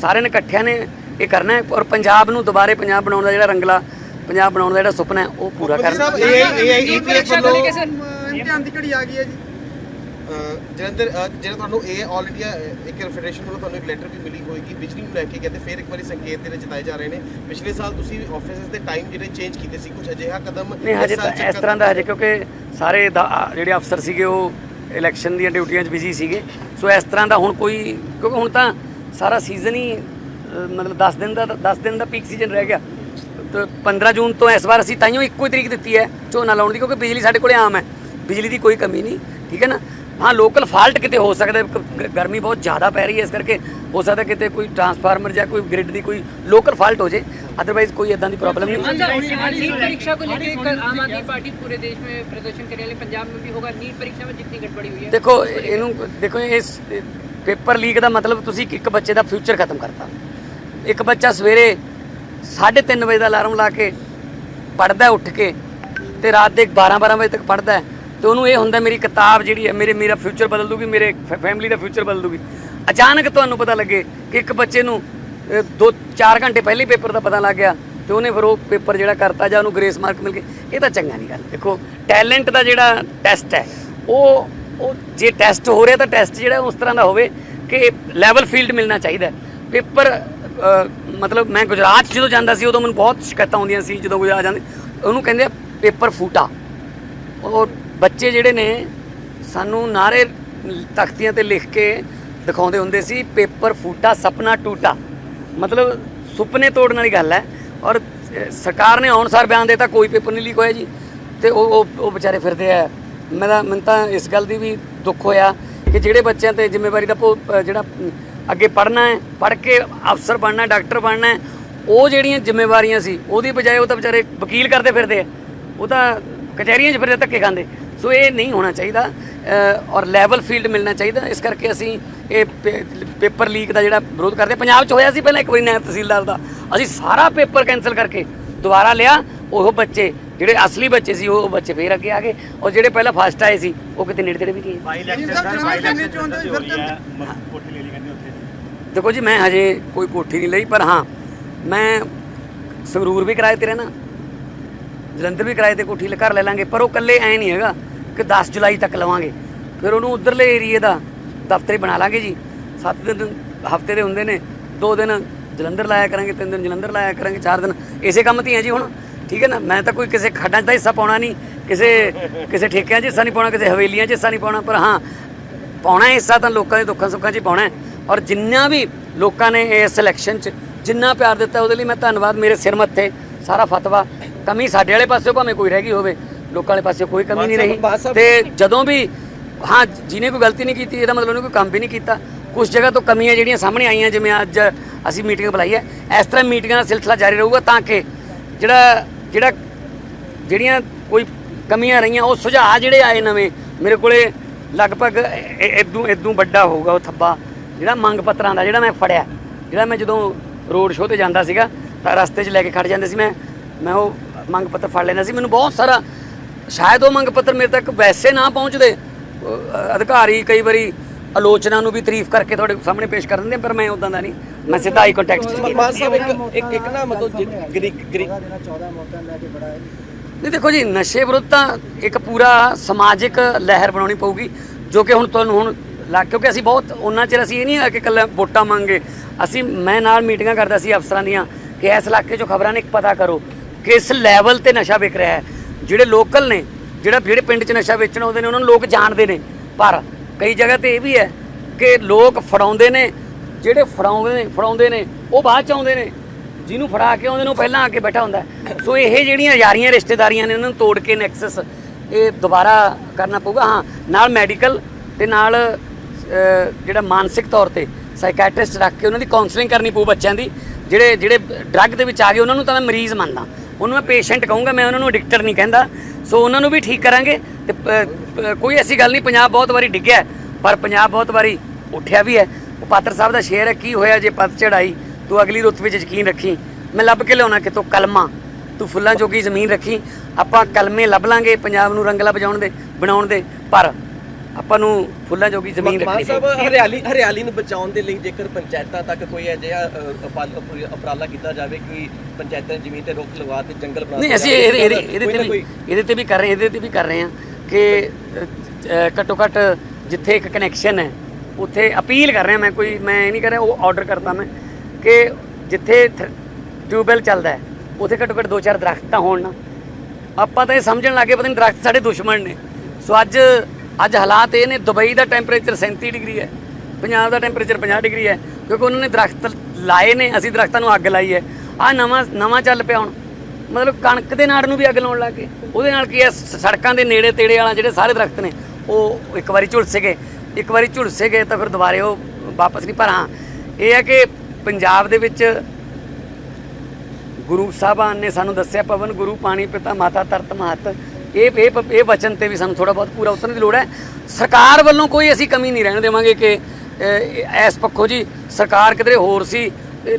ਸਾਰਿਆਂ ਨੇ ਇਕੱਠਿਆਂ ਨੇ ਇਹ ਕਰਨਾ ਹੈ ਔਰ ਪੰਜਾਬ ਨੂੰ ਦੁਬਾਰੇ ਪੰਜਾਬ ਬਣਾਉਣ ਦਾ ਜਿਹੜਾ ਰੰਗਲਾ ਪੰਜਾਬ ਬਣਾਉਣ ਦਾ ਜਿਹੜਾ ਸੁਪਨਾ ਹੈ ਉਹ ਪੂਰਾ ਕਰਨਾ।
ਸਾਹਿਬ ਇਹ ਇਹ ਇਹ ਵੱਲੋਂ
ਇਮਤਿਹਾਨ ਦੀ ਘੜੀ ਆ ਗਈ ਹੈ ਜੀ।
ਜਲੰਧਰ ਜਿਹੜਾ ਤੁਹਾਨੂੰ ਇਹ ਆਲ ਇੰਡੀਆ ਇੱਕ ਫੈਡਰੇਸ਼ਨ ਵੱਲੋਂ ਤੁਹਾਨੂੰ ਇੱਕ ਲੈਟਰ ਵੀ ਮਿਲੀ ਹੋਏਗੀ ਬਿਜਲੀ ਨੂੰ ਲੈ ਕੇ ਕਹਿੰਦੇ ਫਿਰ ਇੱਕ ਵਾਰੀ ਸੰਕੇਤ ਜਿਹੜੇ ਜਤਾਏ ਜਾ ਰਹੇ ਨੇ। ਪਿਛਲੇ ਸਾਲ ਤੁਸੀਂ ਆਫਿਸਸ ਦੇ ਟਾਈਮ ਜਿਹੜੇ ਚੇਂਜ ਕੀਤੇ ਸੀ ਕੁਝ ਅਜਿਹਾ ਕਦਮ
ਨਹੀਂ ਹਜੇ
ਇਸ
ਤਾਂ ਇਸ ਤਰ੍ਹਾਂ ਦਾ ਹਜੇ ਕਿਉਂਕਿ ਸਾਰੇ ਦਾ- ਜਿਹੜੇ ਅਫਸਰ ਸੀਗੇ ਉਹ ਇਲੈਕਸ਼ਨ ਦੀਆਂ ਡਿਊਟੀਆਂ 'ਚ ਬਿਜ਼ੀ ਸੀਗੇ। ਸੋ ਇਸ ਤਰ੍ਹਾਂ ਦਾ ਹੁਣ ਕੋਈ ਕਿਉਂਕਿ ਹੁਣ ਤਾਂ ਸਾਰਾ ਸੀਜ਼ਨ ਹੀ ਮਤਲਬ 10 ਦਿਨ ਦਾ 10 ਦਿਨ ਦਾ ਪੀਕ ਸੀਜ਼ਨ ਰਹਿ ਗਿਆ। ਤੇ 15 ਜੂਨ ਤੋਂ ਇਸ ਵਾਰ ਅਸੀਂ ਤਾਈਓ ਇੱਕੋ ਹੀ ਤਰੀਕ ਦਿੱਤੀ ਹੈ ਝੋਨਾ ਲਾਉਣ ਦੀ ਕਿਉਂਕਿ ਬਿਜਲੀ ਸਾਡੇ ਕੋਲੇ ਆਮ ਹੈ ਬਿਜਲੀ ਦੀ ਕੋਈ ਕਮੀ ਨਹੀਂ ਠੀਕ ਹੈ ਨਾ ਹਾਂ ਲੋਕਲ ਫਾਲਟ ਕਿਤੇ ਹੋ ਸਕਦਾ ਹੈ, ਗ- ਗ- ਗਰਮੀ ਬਹੁਤ ਜ਼ਿਆਦਾ ਪੈ ਰਹੀ ਹੈ ਇਸ ਕਰਕੇ ਹੋ ਸਕਦਾ ਕਿਤੇ ਕੋਈ ਟਰਾਂਸਫਾਰਮਰ ਜਾਂ ਕੋਈ ਗ੍ਰਿਡ ਦੀ ਕੋਈ ਲੋਕਲ ਫਾਲਟ ਹੋ ਜੇ ਅਦਰਵਾਈਜ਼ ਕੋਈ ਇਦਾਂ ਦੀ ਪ੍ਰੋਬਲਮ ਨਹੀਂ
नीट परीक्षा को लेकर कल आम आदमी पार्टी पूरे देश में प्रदर्शन करने वाले पंजाब में भी होगा नीट परीक्षा में जितनी गड़बड़ी हुई है
ਦੇਖੋ ਇਹਨੂੰ ਦੇਖੋ ਇਸ ਪੇਪਰ ਲੀਕ ਦਾ ਮਤਲਬ ਤੁਸੀਂ ਇੱਕ ਬੱਚੇ ਦਾ ਫਿਊਚਰ ਖਤਮ ਕਰਤਾ ਇੱਕ ਬੱਚਾ ਸਵੇਰੇ 3:30 ਵਜੇ ਦਾ ਅਲਾਰਮ ਲਾ ਕੇ ਪੜਦਾ ਉੱਠ ਕੇ ਤੇ ਰਾਤ ਦੇ 12 12 ਵਜੇ ਤੱਕ ਪੜਦਾ ਤੇ ਉਹਨੂੰ ਇਹ ਹੁੰਦਾ ਮੇਰੀ ਕਿਤਾਬ ਜਿਹੜੀ ਹੈ, ਮੇਰੇ ਮੇਰਾ ਫਿਊਚਰ ਬਦਲ ਦੂਗੀ, ਮੇਰੇ ਫੈਮਿਲੀ ਦਾ ਫਿਊਚਰ ਬਦਲ ਦੂਗੀ। ਅਚਾਨਕ ਤੁਹਾਨੂੰ ਪਤਾ ਲੱਗੇ ਕਿ ਇੱਕ ਬੱਚੇ ਨੂੰ 2 4 ਘੰਟੇ ਪਹਿਲੇ ਪੇਪਰ ਦਾ ਪਤਾ ਲੱਗ ਗਿਆ ਤੇ ਉਹਨੇ ਫਿਰ ਉਹ ਪੇਪਰ ਜਿਹੜਾ ਕਰਤਾ ਜਾਂ ਉਹਨੂੰ ਗ੍ਰੇਸ ਮਾਰਕ ਮਿਲ ਗਏ। ਇਹ ਤਾਂ ਚੰਗਾ ਨਹੀਂ ਗੱਲ। ਦੇਖੋ ਟੈਲੈਂਟ ਦਾ ਜਿਹੜਾ ਟੈਸਟ ਹੈ, ਉਹ ਉਹ ਜੇ ਟੈਸਟ ਹੋ ਰਿਹਾ ਤਾਂ ਟੈਸਟ ਜਿਹੜਾ ਉਸ ਤਰ੍ਹਾਂ ਦਾ ਹੋਵੇ ਕਿ ਲੈਵਲ ਫੀਲਡ ਮਿਲਣਾ ਚਾਹੀਦਾ ਪੇਪਰ ਮਤਲਬ ਮੈਂ ਗੁਜਰਾਤ 'ਚ ਜਦੋਂ ਜਾਂਦਾ ਸੀ, ਉਦੋਂ ਮੈਨੂੰ ਬਹੁਤ ਸ਼ਿਕਾਇਤਾਂ ਆਉਂਦੀਆਂ ਸੀ, ਜਦੋਂ ਗੁਜਰਾਤ ਜਾਂਦੇ, ਉਹਨੂੰ ਕਹਿੰਦੇ ਆ ਪੇਪਰ ਫੂਟਾ। ਔਰ ਬੱਚੇ ਜਿਹੜੇ ਨੇ, ਸਾਨੂੰ ਨਾਰੇ ਤਖਤੀਆਂ ਤੇ ਲਿਖ ਕੇ ਦਿਖਾਉਂਦੇ ਹੁੰਦੇ ਸੀ, ਪੇਪਰ ਫੂਟਾ, ਸੁਪਨਾ ਟੂਟਾ। ਮਤਲਬ ਸੁਪਨੇ ਤੋੜਨ ਵਾਲੀ ਗੱਲ ਹੈ। ਔਰ ਸਰਕਾਰ ਨੇ ਆਉਣ ਸਾਰ ਬਿਆਨ ਦਿੱਤਾ, ਕੋਈ ਪੇਪਰ ਨਹੀਂ ਲੀਕ ਹੋਇਆ ਜੀ। ਤੇ ਉਹ ਉਹ ਵਿਚਾਰੇ ਫਿਰਦੇ ਆ। ਮੈਂ ਤਾਂ, ਮੈਨੂੰ ਤਾਂ ਇਸ ਗੱਲ ਦੀ ਵੀ ਦੁੱਖ ਹੋਇਆ ਕਿ ਜਿਹੜੇ ਬੱਚਿਆਂ ਤੇ ਜ਼ਿੰਮੇਵਾਰੀ ਦਾ ਭੋ- ਜਿਹੜਾ ਅੱਗੇ ਪੜ੍ਹਨਾ ਹੈ ਪੜ੍ਹ ਕੇ ਅਫਸਰ ਬਣਨਾ ਹੈ ਡਾਕਟਰ ਬਣਨਾ ਹੈ ਉਹ ਜਿਹੜੀਆਂ ਜ਼ਿੰਮੇਵਾਰੀਆਂ ਸੀ ਉਹਦੀ ਬਜਾਏ ਉਹ ਤਾਂ ਵਿਚਾਰੇ ਵਕੀਲ ਕਰਦੇ ਫਿਰਦੇ ਆ। ਉਹ ਤਾਂ ਕਚਹਿਰੀਆਂ 'ਚ ਫਿਰਦੇ ਧੱਕੇ ਖਾਂਦੇ। ਸੋ ਇਹ ਨਹੀਂ ਹੋਣਾ ਚਾਹੀਦਾ ਔਰ ਲੈਵਲ ਫੀਲਡ ਮਿਲਣਾ ਚਾਹੀਦਾ। ਇਸ ਕਰਕੇ ਅਸੀਂ ਇਹ ਪੇ- ਪੇਪਰ ਲੀਕ ਦਾ ਜਿਹੜਾ ਵਿਰੋਧ ਕਰਦੇ ਪੰਜਾਬ 'ਚ ਹੋਇਆ ਸੀ ਪਹਿਲਾਂ ਇੱਕ ਵਾਰੀ ਨਾਇਬ ਤਹਿਸੀਲਦਾਰ ਦਾ। ਅਸੀਂ ਸਾਰਾ ਪੇਪਰ ਕੈਨਸਲ ਕਰਕੇ ਦੁਬਾਰਾ ਲਿਆ ਉਹ ਬੱਚੇ ਜਿਹੜੇ ਅਸਲੀ ਬੱਚੇ ਸੀ ਉਹ ਬੱਚੇ ਫੇਰ ਅੱਗੇ ਆ ਗਏ ਔਰ ਜਿਹੜੇ ਪਹਿਲਾਂ ਫਸਟ ਆਏ ਸੀ ਉਹ ਕਿਤੇ ਨੇੜੇ ਤੇੜੇ ਵੀ
ਸਰ ਤਾਂ
ਦੇਖੋ ਜੀ, ਮੈਂ ਹਜੇ ਕੋਈ ਕੋਠੀ ਨਹੀਂ ਲਈ, ਪਰ ਹਾਂ, ਮੈਂ ਸੰਗਰੂਰ ਵੀ ਕਿਰਾਏ ਤੇ ਰਹਿਣਾ, ਜਲੰਧਰ ਵੀ ਕਿਰਾਏ ਤੇ ਕੋਠੀ ਘਰ ਲੈ ਲਾਂਗੇ, ਪਰ ਉਹ ਇਕੱਲੇ ਐ ਨਹੀਂ ਹੈਗਾ ਕਿ 10 ਜੁਲਾਈ ਤੱਕ ਲਵਾਂਗੇ। ਫਿਰ ਉਹਨੂੰ ਉਧਰਲੇ ਏਰੀਏ ਦਾ ਦਫ਼ਤਰ ਬਣਾ ਲਾਂਗੇ ਜੀ। 7 ਦਿਨ, ਹਫ਼ਤੇ ਦੇ ਹੁੰਦੇ ਨੇ 2 ਦਿਨ ਜਲੰਧਰ ਲਾਇਆ ਕਰਾਂਗੇ 3 ਦਿਨ ਜਲੰਧਰ ਲਾਇਆ ਕਰਾਂਗੇ 4 ਦਿਨ, ਇਸੇ ਕੰਮ ਤੇ ਹੀ ਹੈ ਜੀ ਹੁਣ, ਠੀਕ ਹੈ ਨਾ? ਮੈਂ ਤਾਂ ਕੋਈ ਕਿਸੇ ਖੱਡਾਂ 'ਚ ਤਾਂ ਹਿੱਸਾ ਪਾਉਣਾ ਨਹੀਂ, ਕਿਸੇ ਕਿਸੇ ਠੇਕਿਆਂ 'ਚ ਹਿੱਸਾ ਨਹੀਂ ਪਾਉਣਾ, ਕਿਸੇ ਹਵੇਲੀਆਂ 'ਚ ਹਿੱਸਾ ਨਹੀਂ ਪਾਉਣਾ, ਪਰ ਹਾਂ, ਪਾਉਣਾ ਹਿੱਸਾ ਤਾਂ ਲੋਕਾਂ ਦੇ ਦੁੱਖਾਂ ਸੁੱਖਾਂ 'ਚ ਹੀ ਪਾਉਣਾ ਔਰ ਜਿੰਨਾ ਵੀ ਲੋਕਾਂ ਨੇ ਇਸ ਇਲੈਕਸ਼ਨ 'ਚ ਜਿੰਨਾ ਪਿਆਰ ਦਿੱਤਾ ਉਹਦੇ ਲਈ ਮੈਂ ਧੰਨਵਾਦ। ਮੇਰੇ ਸਿਰ ਮੱਥੇ ਸਾਰਾ ਫਤਵਾ। ਕਮੀ ਸਾਡੇ ਵਾਲੇ ਪਾਸਿਓਂ ਭਾਵੇਂ ਕੋਈ ਰਹਿ ਗਈ ਹੋਵੇ ਲੋਕਾਂ ਵਾਲੇ ਪਾਸਿਓਂ ਕੋਈ ਕਮੀ ਨਹੀਂ ਰਹੀ। ਤੇ ਜਦੋਂ ਵੀ ਹਾਂ ਜਿਹਨੇ ਕੋਈ ਗਲਤੀ ਨਹੀਂ ਕੀਤੀ ਇਹਦਾ ਮਤਲਬ ਉਹਨੇ ਕੋਈ ਕੰਮ ਵੀ ਨਹੀਂ ਕੀਤਾ। ਕੁਝ ਜਗ੍ਹਾ ਤੋਂ ਕਮੀਆਂ ਜਿਹੜੀਆਂ ਸਾਹਮਣੇ ਆਈਆਂ ਜਿਵੇਂ ਅੱਜ ਅਸੀਂ ਮੀਟਿੰਗ ਬੁਲਾਈ ਹੈ ਇਸ ਤਰ੍ਹਾਂ ਮੀਟਿੰਗਾਂ ਦਾ ਸਿਲਸਿਲਾ ਜਾਰੀ ਰਹੂਗਾ ਤਾਂ ਕਿ ਜਿਹੜਾ ਜਿਹੜਾ ਜਿਹੜੀਆਂ ਕੋਈ ਕਮੀਆਂ ਰਹੀਆਂ ਉਹ ਸੁਝਾਅ ਜਿਹੜੇ ਆਏ ਨਵੇਂ ਮੇਰੇ ਕੋਲੇ ਲਗਭਗ ਇਦੋਂ ਇਦੋਂ ਵੱਡਾ ਹੋਊਗਾ ਉਹ ਥੱਬਾ। ਜਿਹੜਾ ਮੰਗ ਪੱਤਰਾਂ ਦਾ ਜਿਹੜਾ ਮੈਂ ਫੜਿਆ ਜਿਹੜਾ ਮੈਂ ਜਦੋਂ ਰੋਡ ਸ਼ੋਅ ਤੇ ਜਾਂਦਾ ਸੀਗਾ ਤਾਂ ਰਸਤੇ 'ਚ ਲੈ ਕੇ ਖੜ ਜਾਂਦੇ ਸੀ ਮੈਂ ਮੈਂ ਉਹ ਮੰਗ ਪੱਤਰ ਫੜ ਲੈਂਦਾ ਸੀ। ਮੈਨੂੰ ਬਹੁਤ ਸਾਰਾ ਸ਼ਾਇਦ ਉਹ ਮੰਗ ਪੱਤਰ ਮੇਰੇ ਤੱਕ ਵੈਸੇ ਨਾ ਪਹੁੰਚਦੇ। ਅਧਿਕਾਰੀ ਕਈ ਵਾਰੀ ਆਲੋਚਨਾ ਨੂੰ ਵੀ ਤਾਰੀਫ ਕਰਕੇ ਤੁਹਾਡੇ ਸਾਹਮਣੇ ਪੇਸ਼ ਕਰ ਦਿੰਦੇ ਪਰ ਮੈਂ ਉਦਾਂ ਦਾ ਨਹੀਂ। ਮੈਂ ਸਿੱਧਾ ਆਈ ਕੰਟੈਕਟ 'ਚ
ਮਾਨ ਸਾਹਿਬ ਇੱਕ ਇੱਕ ਇੱਕ ਨਾ ਮਤਲਬ ਗ੍ਰੀਕ ਗ੍ਰੀਕ
ਨਹੀਂ ਦੇਖੋ ਜੀ ਨਸ਼ੇ ਵਿਰੁੱਧ ਤਾਂ ਇੱਕ ਪੂਰਾ ਸਮਾਜਿਕ ਲਹਿਰ ਬਣਾਉਣੀ ਪਊਗੀ ਜੋ ਕਿ ਹੁਣ ਤੁਹਾਨੂੰ ਹੁਣ ਲੱਗ ਕਿਉਂਕਿ ਅਸੀਂ ਬਹੁਤ ਉਹਨਾਂ ਚਿਰ ਅਸੀਂ ਇਹ ਨਹੀਂ ਆ ਕਿ ਕੱਲਾ ਵੋਟਾਂ ਮੰਗੇ। ਅਸੀਂ ਮੈਂ ਨਾਲ ਮੀਟਿੰਗਾਂ ਕਰਦਾ ਸੀ ਅਫਸਰਾਂ ਦੀਆਂ ਕਿ ਇਸ ਇਲਾਕੇ 'ਚੋਂ ਖਬਰਾਂ ਨੇ ਪਤਾ ਕਰੋ ਕਿਸ ਲੈਵਲ ਤੇ ਨਸ਼ਾ ਵਿਕ ਰਿਹਾ ਹੈ। ਜਿਹੜੇ ਲੋਕਲ ਨੇ, ਜਿਹੜਾ ਜਿਹੜੇ ਪਿੰਡ 'ਚ ਨਸ਼ਾ ਵੇਚਣ ਆਉਂਦੇ ਨੇ, ਉਹਨਾਂ ਨੂੰ ਲੋਕ ਜਾਣਦੇ ਨੇ। ਪਰ ਕਈ ਜਗ੍ਹਾ ਤੇ ਇਹ ਵੀ ਹੈ ਕਿ ਲੋਕ ਫੜਾਉਂਦੇ ਨੇ, ਜਿਹੜੇ ਫੜਾਉਂਦੇ ਨੇ ਫੜਾਉਂਦੇ ਨੇ, ਉਹ ਬਾਅਦ ਚ ਆਉਂਦੇ ਨੇ। ਜਿਹਨੂੰ ਫੜਾ ਕੇ ਆਉਂਦੇ ਨੇ, ਉਹ ਪਹਿਲਾਂ ਆ ਕੇ ਬੈਠਾ ਹੁੰਦਾ ਸੋ ਇਹ ਜਿਹੜੀਆਂ ਯਾਰੀਆਂ ਰਿਸ਼ਤੇਦਾਰੀਆਂ ਨੇ, ਉਹਨਾਂ ਨੂੰ ਤੋੜ ਕੇ ਨੈਕਸਸ ਇਹ ਦੁਬਾਰਾ ਕਰਨਾ ਪਊਗਾ। ਹਾਂ, ਨਾਲ ਮੈਡੀਕਲ ਤੇ ਨਾਲ ਜਿਹੜਾ ਮਾਨਸਿਕ ਤੌਰ ਤੇ ਸਾਈਕੈਟ੍ਰਿਸਟ ਰੱਖ ਕੇ ਉਹਨਾਂ ਦੀ ਕਾਉਂਸਲਿੰਗ ਕਰਨੀ ਪਊ ਬੱਚਿਆਂ ਦੀ ਜਿਹੜੇ ਜਿਹੜੇ ਡਰੱਗ ਦੇ ਵਿੱਚ ਆ ਗਏ ਉਹਨਾਂ ਨੂੰ ਤਾਂ ਮੈਂ ਮਰੀਜ਼ ਮੰਨਦਾ। ਉਹਨੂੰ ਮੈਂ ਪੇਸ਼ੈਂਟ ਕਹੂੰਗਾ ਮੈਂ ਉਹਨਾਂ ਨੂੰ ਐਡਿਕਟਰ ਨਹੀਂ ਕਹਿੰਦਾ। ਸੋ ਉਹਨਾਂ ਨੂੰ ਵੀ ਠੀਕ ਕਰਾਂਗੇ ਤੇ ਅਹ, ਕੋਈ ਐਸੀ ਗੱਲ ਨਹੀਂ ਪੰਜਾਬ ਬਹੁਤ ਵਾਰੀ ਡਿੱਗਿਆ ਪਰ ਪੰਜਾਬ ਬਹੁਤ ਵਾਰੀ ਉੱਠਿਆ ਵੀ ਹੈ। ਉਹ ਪਾਤਰ ਸਾਹਿਬ ਦਾ ਸ਼ੇਰ ਹੈ ਕੀ ਹੋਇਆ ਜੇ ਪੱਤ ਚੜਾਈ ਤੂੰ ਅਗਲੀ ਰੁੱਤ ਵਿੱਚ ਯਕੀਨ ਰੱਖੀ। ਮੈਂ ਲੱਭ ਕੇ ਲਿਆਉਣਾ ਕਿਤੋਂ ਕਲਮਾ? ਤੂੰ ਫੁੱਲਾਂ ਜੋਗੀ ਜ਼ਮੀਨ ਰੱਖੀ। ਆਪਾਂ ਕਲਮੇ ਲੱਭ ਲਾਂਗੇ ਪੰਜਾਬ ਨੂੰ ਰੰਗਲਾ ਬਜਾਉਣ ਦੇ ਬਣਾਉਣ ਦੇ ਪਰ ਆਪਾਂ ਨੂੰ ਫੁੱਲਾਂ ਜੋਗੀ ਜ਼ਮੀਨ
ਮਾਨ
ਰੱਖਣੀ ਚਾਹੀਦੀ
ਹਰਿਆਲੀ ਹਰਿਆਲੀ ਨੂੰ ਬਚਾਉਣ ਦੇ ਲਈ ਜੇਕਰ ਪੰਚਾਇਤਾਂ ਤੱਕ ਕੋਈ ਅਜਿਹਾ ਅ, ਉਪਾਲ- ਉਪ- ਉਪਰਾਲਾ ਕੀਤਾ ਜਾਵੇ ਕਿ ਪੰਚਾਇਤਾਂ ਜ਼ਮੀਨ ਤੇ ਰੁੱਖ ਲਗਾ ਤੇ ਜੰਗਲ ਬਣਾ
ਨਹੀਂ ਅਸੀਂ ਇਹਦੇ ਇਹਦੇ ਤੇ ਵੀ ਇਹਦੇ ਤੇ ਵੀ ਕਰ ਰਹੇ ਇਹਦੇ ਤੇ ਵੀ ਕਰ ਰਹੇ ਹਾਂ ਕਿ ਘੱਟੋ ਘੱਟ ਜਿੱਥੇ ਇੱਕ ਕਨੈਕਸ਼ਨ ਹੈ ਉੱਥੇ ਅਪੀਲ ਕਰ ਰਿਹਾ ਮੈਂ ਕੋਈ ਮੈਂ ਇਹ ਨਹੀਂ ਕਰ ਰਿਹਾ ਉਹ ਆਰਡਰ ਕਰਤਾ ਮੈਂ ਕਿ ਜਿੱਥੇ ਟਿਊਬਵੈਲ ਚੱਲਦਾ ਹੈ ਉੱਥੇ ਘੱਟੋ ਘੱਟ ਦੋ ਚਾਰ ਦਰਖਤ ਤਾਂ ਹੋਣ ਨਾ। ਆਪਾਂ ਤਾਂ ਇਹ ਸਮਝਣ ਲੱਗੇ ਪਤਾ ਨਹੀਂ ਦਰਖਤ ਸਾਡੇ ਦੁਸ਼ਮਣ ਨੇ। ਸੋ ਅੱਜ ਅੱਜ ਹਾਲਾਤ ਇਹ ਨੇ, ਦੁਬਈ ਦਾ ਟੈਂਪਰੇਚਰ 37 ਡਿਗਰੀ ਹੈ, ਪੰਜਾਬ ਦਾ ਟੈਂਪਰੇਚਰ 50 ਡਿਗਰੀ ਹੈ, ਕਿਉਂਕਿ ਉਹਨਾਂ ਨੇ ਦਰਖਤ ਲਾਏ ਨੇ, ਅਸੀਂ ਦਰਖਤਾਂ ਨੂੰ ਅੱਗ ਲਾਈ ਹੈ। ਆ ਨਵਾਂ ਨਵਾਂ ਚੱਲ ਪਿਆ ਹੁਣ। ਮਤਲਬ ਕਣਕ ਦੇ ਨਾੜ ਨੂੰ ਵੀ ਅੱਗ ਲਾਉਣ ਲੱਗ ਗਏ। ਉਹਦੇ ਨਾਲ ਕੀ ਹੈ ਸੜਕਾਂ ਦੇ ਨੇੜੇ ਤੇੜੇ ਵਾਲਾ ਜਿਹੜੇ ਸਾਰੇ ਦਰਖਤ ਨੇ, ਉਹ ਇੱਕ ਵਾਰੀ ਝੁਲਸੇ ਗਏ। ਇੱਕ ਵਾਰੀ ਝੁਲਸੇ ਗਏ ਤਾਂ ਫਿਰ ਦੁਬਾਰੇ ਉਹ ਵਾਪਸ ਨਹੀਂ ਪਰ ਹਾਂ ਇਹ ਹੈ ਕਿ ਪੰਜਾਬ ਦੇ ਵਿੱਚ ਗੁਰੂ ਸਾਹਿਬਾਨ ਨੇ ਸਾਨੂੰ ਦੱਸਿਆ, ਪਵਨ ਗੁਰੂ, ਪਾਣੀ ਪਿਤਾ, ਮਾਤਾ ਤਰਤ ਮਹਤ। ਇਹ ਇਹ ਪ- ਇਹ ਵਚਨ ਤੇ ਵੀ ਸਾਨੂੰ ਥੋੜਾ ਬਹੁਤ ਪੂਰਾ ਉਤਰਨ ਦੀ ਲੋੜ ਹੈ। ਸਰਕਾਰ ਵੱਲੋਂ ਕੋਈ ਅਸੀਂ ਕਮੀ ਨਹੀਂ ਰਹਿਣ ਦੇਵਾਂਗੇ ਕਿ ਇਸ ਪੱਖੋਂ ਜੀ ਸਰਕਾਰ ਕਿਧਰੇ ਹੋਰ ਸੀ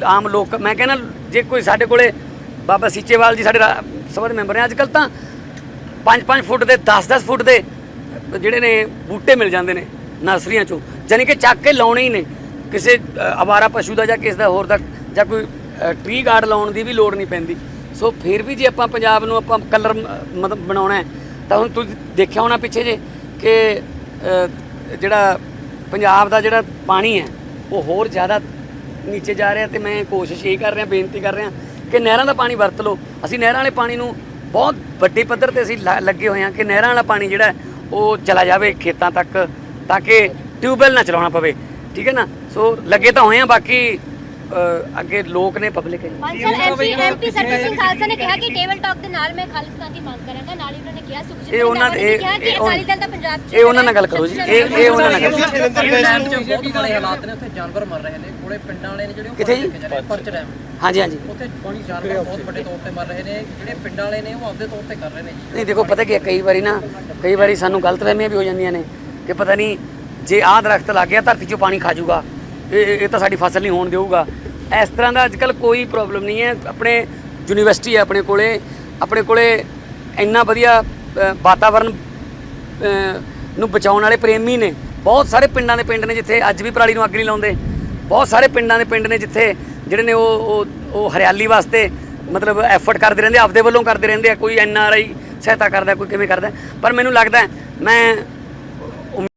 ਆਮ ਲੋਕ ਮੈਂ ਕਹਿੰਦਾ ਜੇ ਕੋਈ ਸਾਡੇ ਕੋਲੇ ਬਾਬਾ ਸੀਚੇਵਾਲ ਜੀ ਸਾਡੇ ਰਾ- ਸਭਾ ਦੇ ਮੈਂਬਰ ਨੇ ਅੱਜ ਕੱਲ ਤਾਂ 5-5 ਫੁੱਟ ਦੇ 10-10 ਫੁੱਟ ਦੇ ਜਿਹੜੇ ਨੇ ਬੂਟੇ ਮਿਲ ਜਾਂਦੇ ਨੇ ਨਰਸਰੀਆਂ ਚੋਂ ਯਾਨੀ ਕਿ ਚੱਕ ਕੇ ਲਾਉਣੇ ਹੀ ਨੇ। ਕਿਸੇ ਅ, ਅਵਾਰਾ ਪਸ਼ੂ ਦਾ ਜਾਂ ਕਿਸੇ ਦਾ ਹੋਰ ਦਾ ਜਾਂ ਕੋਈ ਟ੍ਰੀ ਗਾਰਡ ਲਾਉਣ ਦੀ ਵੀ ਲੋੜ ਨਹੀਂ ਪੈਂਦੀ। ਸੋ ਫਿਰ ਵੀ ਜੇ ਆਪਾਂ ਪੰਜਾਬ ਨੂੰ ਆਪਾਂ ਕਲਰ ਮਤਲਬ ਬਣਾਉਣਾ ਤਾਂ ਹੁਣ ਤੁਸੀਂ ਦੇਖਿਆ ਹੋਣਾ ਪਿੱਛੇ ਜੇ ਕਿ ਜਿਹੜਾ ਪੰਜਾਬ ਦਾ ਜਿਹੜਾ ਪਾਣੀ ਹੈ, ਉਹ ਹੋਰ ਜ਼ਿਆਦਾ ਨੀਚੇ ਜਾ ਰਿਹਾ ਤੇ ਮੈਂ ਕੋਸ਼ਿਸ਼ ਇਹ ਕਰ ਰਿਹਾ, ਬੇਨਤੀ ਕਰ ਰਿਹਾ ਕਿ ਨਹਿਰਾਂ ਦਾ ਪਾਣੀ ਵਰਤ ਲਓ। ਅਸੀਂ ਨਹਿਰਾਂ ਵਾਲੇ ਪਾਣੀ ਨੂੰ ਬਹੁਤ ਵੱਡੇ ਪੱਧਰ ਤੇ ਅਸੀਂ ਲਾ- ਲੱਗੇ ਹੋਏ ਹਾਂ ਕਿ ਨਹਿਰਾਂ ਵਾਲਾ ਪਾਣੀ ਜਿਹੜਾ ਉਹ ਚਲਾ ਜਾਵੇ ਖੇਤਾਂ ਤੱਕ, ਤਾਂ ਕਿ ਟਿਊਬਵੈਲ ਨਾ ਚਲਾਉਣਾ ਪਵੇ। ਠੀਕ ਹੈ ਨਾ? ਸੋ ਲੱਗੇ ਤਾਂ ਹੋਏ ਆ ਬਾਕੀ ਅੱਗੇ ਲੋਕ ਨੇ
public sir MP MP Sarabjit Singh Khalsa ਨੇ ਕਿਹਾ ਕਿ ਟੇਬਲ ਟਾਕ ਦੇ ਨਾਲ ਮੈਂ ਖਾਲਿਸਤਾਨ ਦੀ ਮੰਗ ਕਰਾਂਗਾ ਨਾਲ ਹੀ ਉਹਨਾਂ ਨੇ ਕਿਹਾ ਸੁਖਜੀਤ
ਇਹ ਉਹਨਾਂ
ਨੇ ਕਿਹਾ ਕਿ ਅਕਾਲੀ ਦਲ ਦਾ ਪੰਜਾਬ 'ਚ
ਇਹ ਉਹਨਾਂ ਨਾਲ ਗੱਲ ਕਰੋ ਜੀ। ਇਹ ਇਹ ਉਹਨਾਂ ਨਾਲ ਗੱਲ ਕਰੋ।
ਡੈਮ 'ਚ ਬਹੁਤ ਮਾੜੇ ਹਾਲਾਤ ਨੇ ਉੱਥੇ ਜਾਨਵਰ ਮਰ ਰਹੇ ਨੇ ਕੋਲੇ ਪਿੰਡਾਂ ਵਾਲੇ ਨੇ ਜਿਹੜੇ ਉਹ
ਕਿੱਥੇ ਜੀ?
ਪਰਚ ਲੈ ਰਹੇ, ਪਰਚ ਡੈਮ
ਹਾਂਜੀ ਹਾਂਜੀ।
ਉੱਥੇ ਜਾਨਵਰ ਬਹੁਤ ਵੱਡੇ ਤੌਰ ਤੇ ਮਰ ਰਹੇ ਨੇ ਜਿਹੜੇ ਪਿੰਡਾਂ ਵਾਲੇ ਨੇ ਉਹ ਆਪਦੇ ਤੌਰ ਤੇ ਕਰ ਰਹੇ ਨੇ ਜੀ।
ਨਹੀਂ ਦੇਖੋ ਪਤਾ ਕੀ ਹੈ ਕਈ ਵਾਰੀ ਨਾ ਕਈ ਵਾਰੀ ਸਾਨੂੰ ਗਲਤਫਹਿਮੀਆਂ ਵੀ ਹੋ ਜਾਂਦੀਆਂ ਨੇ ਕਿ ਪਤਾ ਨਹੀਂ ਜੇ ਆਹ ਦਰਖਤ ਲੱਗ ਗਿਆ ਧਰਤੀ 'ਚੋਂ ਪਾਣੀ ਖਾ ਜਾਊਗਾ। ਇਹ ਇਹ ਤਾਂ ਸਾਡੀ ਫਸਲ ਨਹੀਂ ਹੋਣ ਦੇਊਗਾ। ਇਸ ਤਰ੍ਹਾਂ ਦਾ ਅੱਜਕੱਲ ਕੋਈ ਪ੍ਰੋਬਲਮ ਨਹੀਂ ਹੈ। ਆਪਣੇ ਯੂਨੀਵਰਸਿਟੀ ਹੈ ਆਪਣੇ ਕੋਲੇ। ਆਪਣੇ ਕੋਲੇ ਇੰਨਾ ਵਧੀਆ ਅ, ਵਾਤਾਵਰਨ ਨੂੰ ਬਚਾਉਣ ਵਾਲੇ ਪ੍ਰੇਮੀ ਨੇ। ਬਹੁਤ ਸਾਰੇ ਪਿੰਡਾਂ ਦੇ ਪਿੰਡ ਨੇ ਜਿੱਥੇ ਅੱਜ ਵੀ ਪਰਾਲੀ ਨੂੰ ਅੱਗ ਨਹੀਂ ਲਾਉਂਦੇ। ਬਹੁਤ ਸਾਰੇ ਪਿੰਡਾਂ ਦੇ ਪਿੰਡ ਨੇ ਜਿੱਥੇ ਜਿਹੜੇ ਨੇ ਉਹ ਉਹ ਉਹ ਹਰਿਆਲੀ ਵਾਸਤੇ ਮਤਲਬ ਐਫਰਟ ਕਰਦੇ ਰਹਿੰਦੇ ਆਪਦੇ ਵੱਲੋਂ ਕਰਦੇ ਰਹਿੰਦੇ ਆ। ਕੋਈ ਐਨ ਆਰ ਆਈ ਸਹਾਇਤਾ ਕਰਦਾ ਕੋਈ ਕਿਵੇਂ ਕਰਦਾ। ਪਰ ਮੈਨੂੰ ਲੱਗਦਾ ਮੈਂ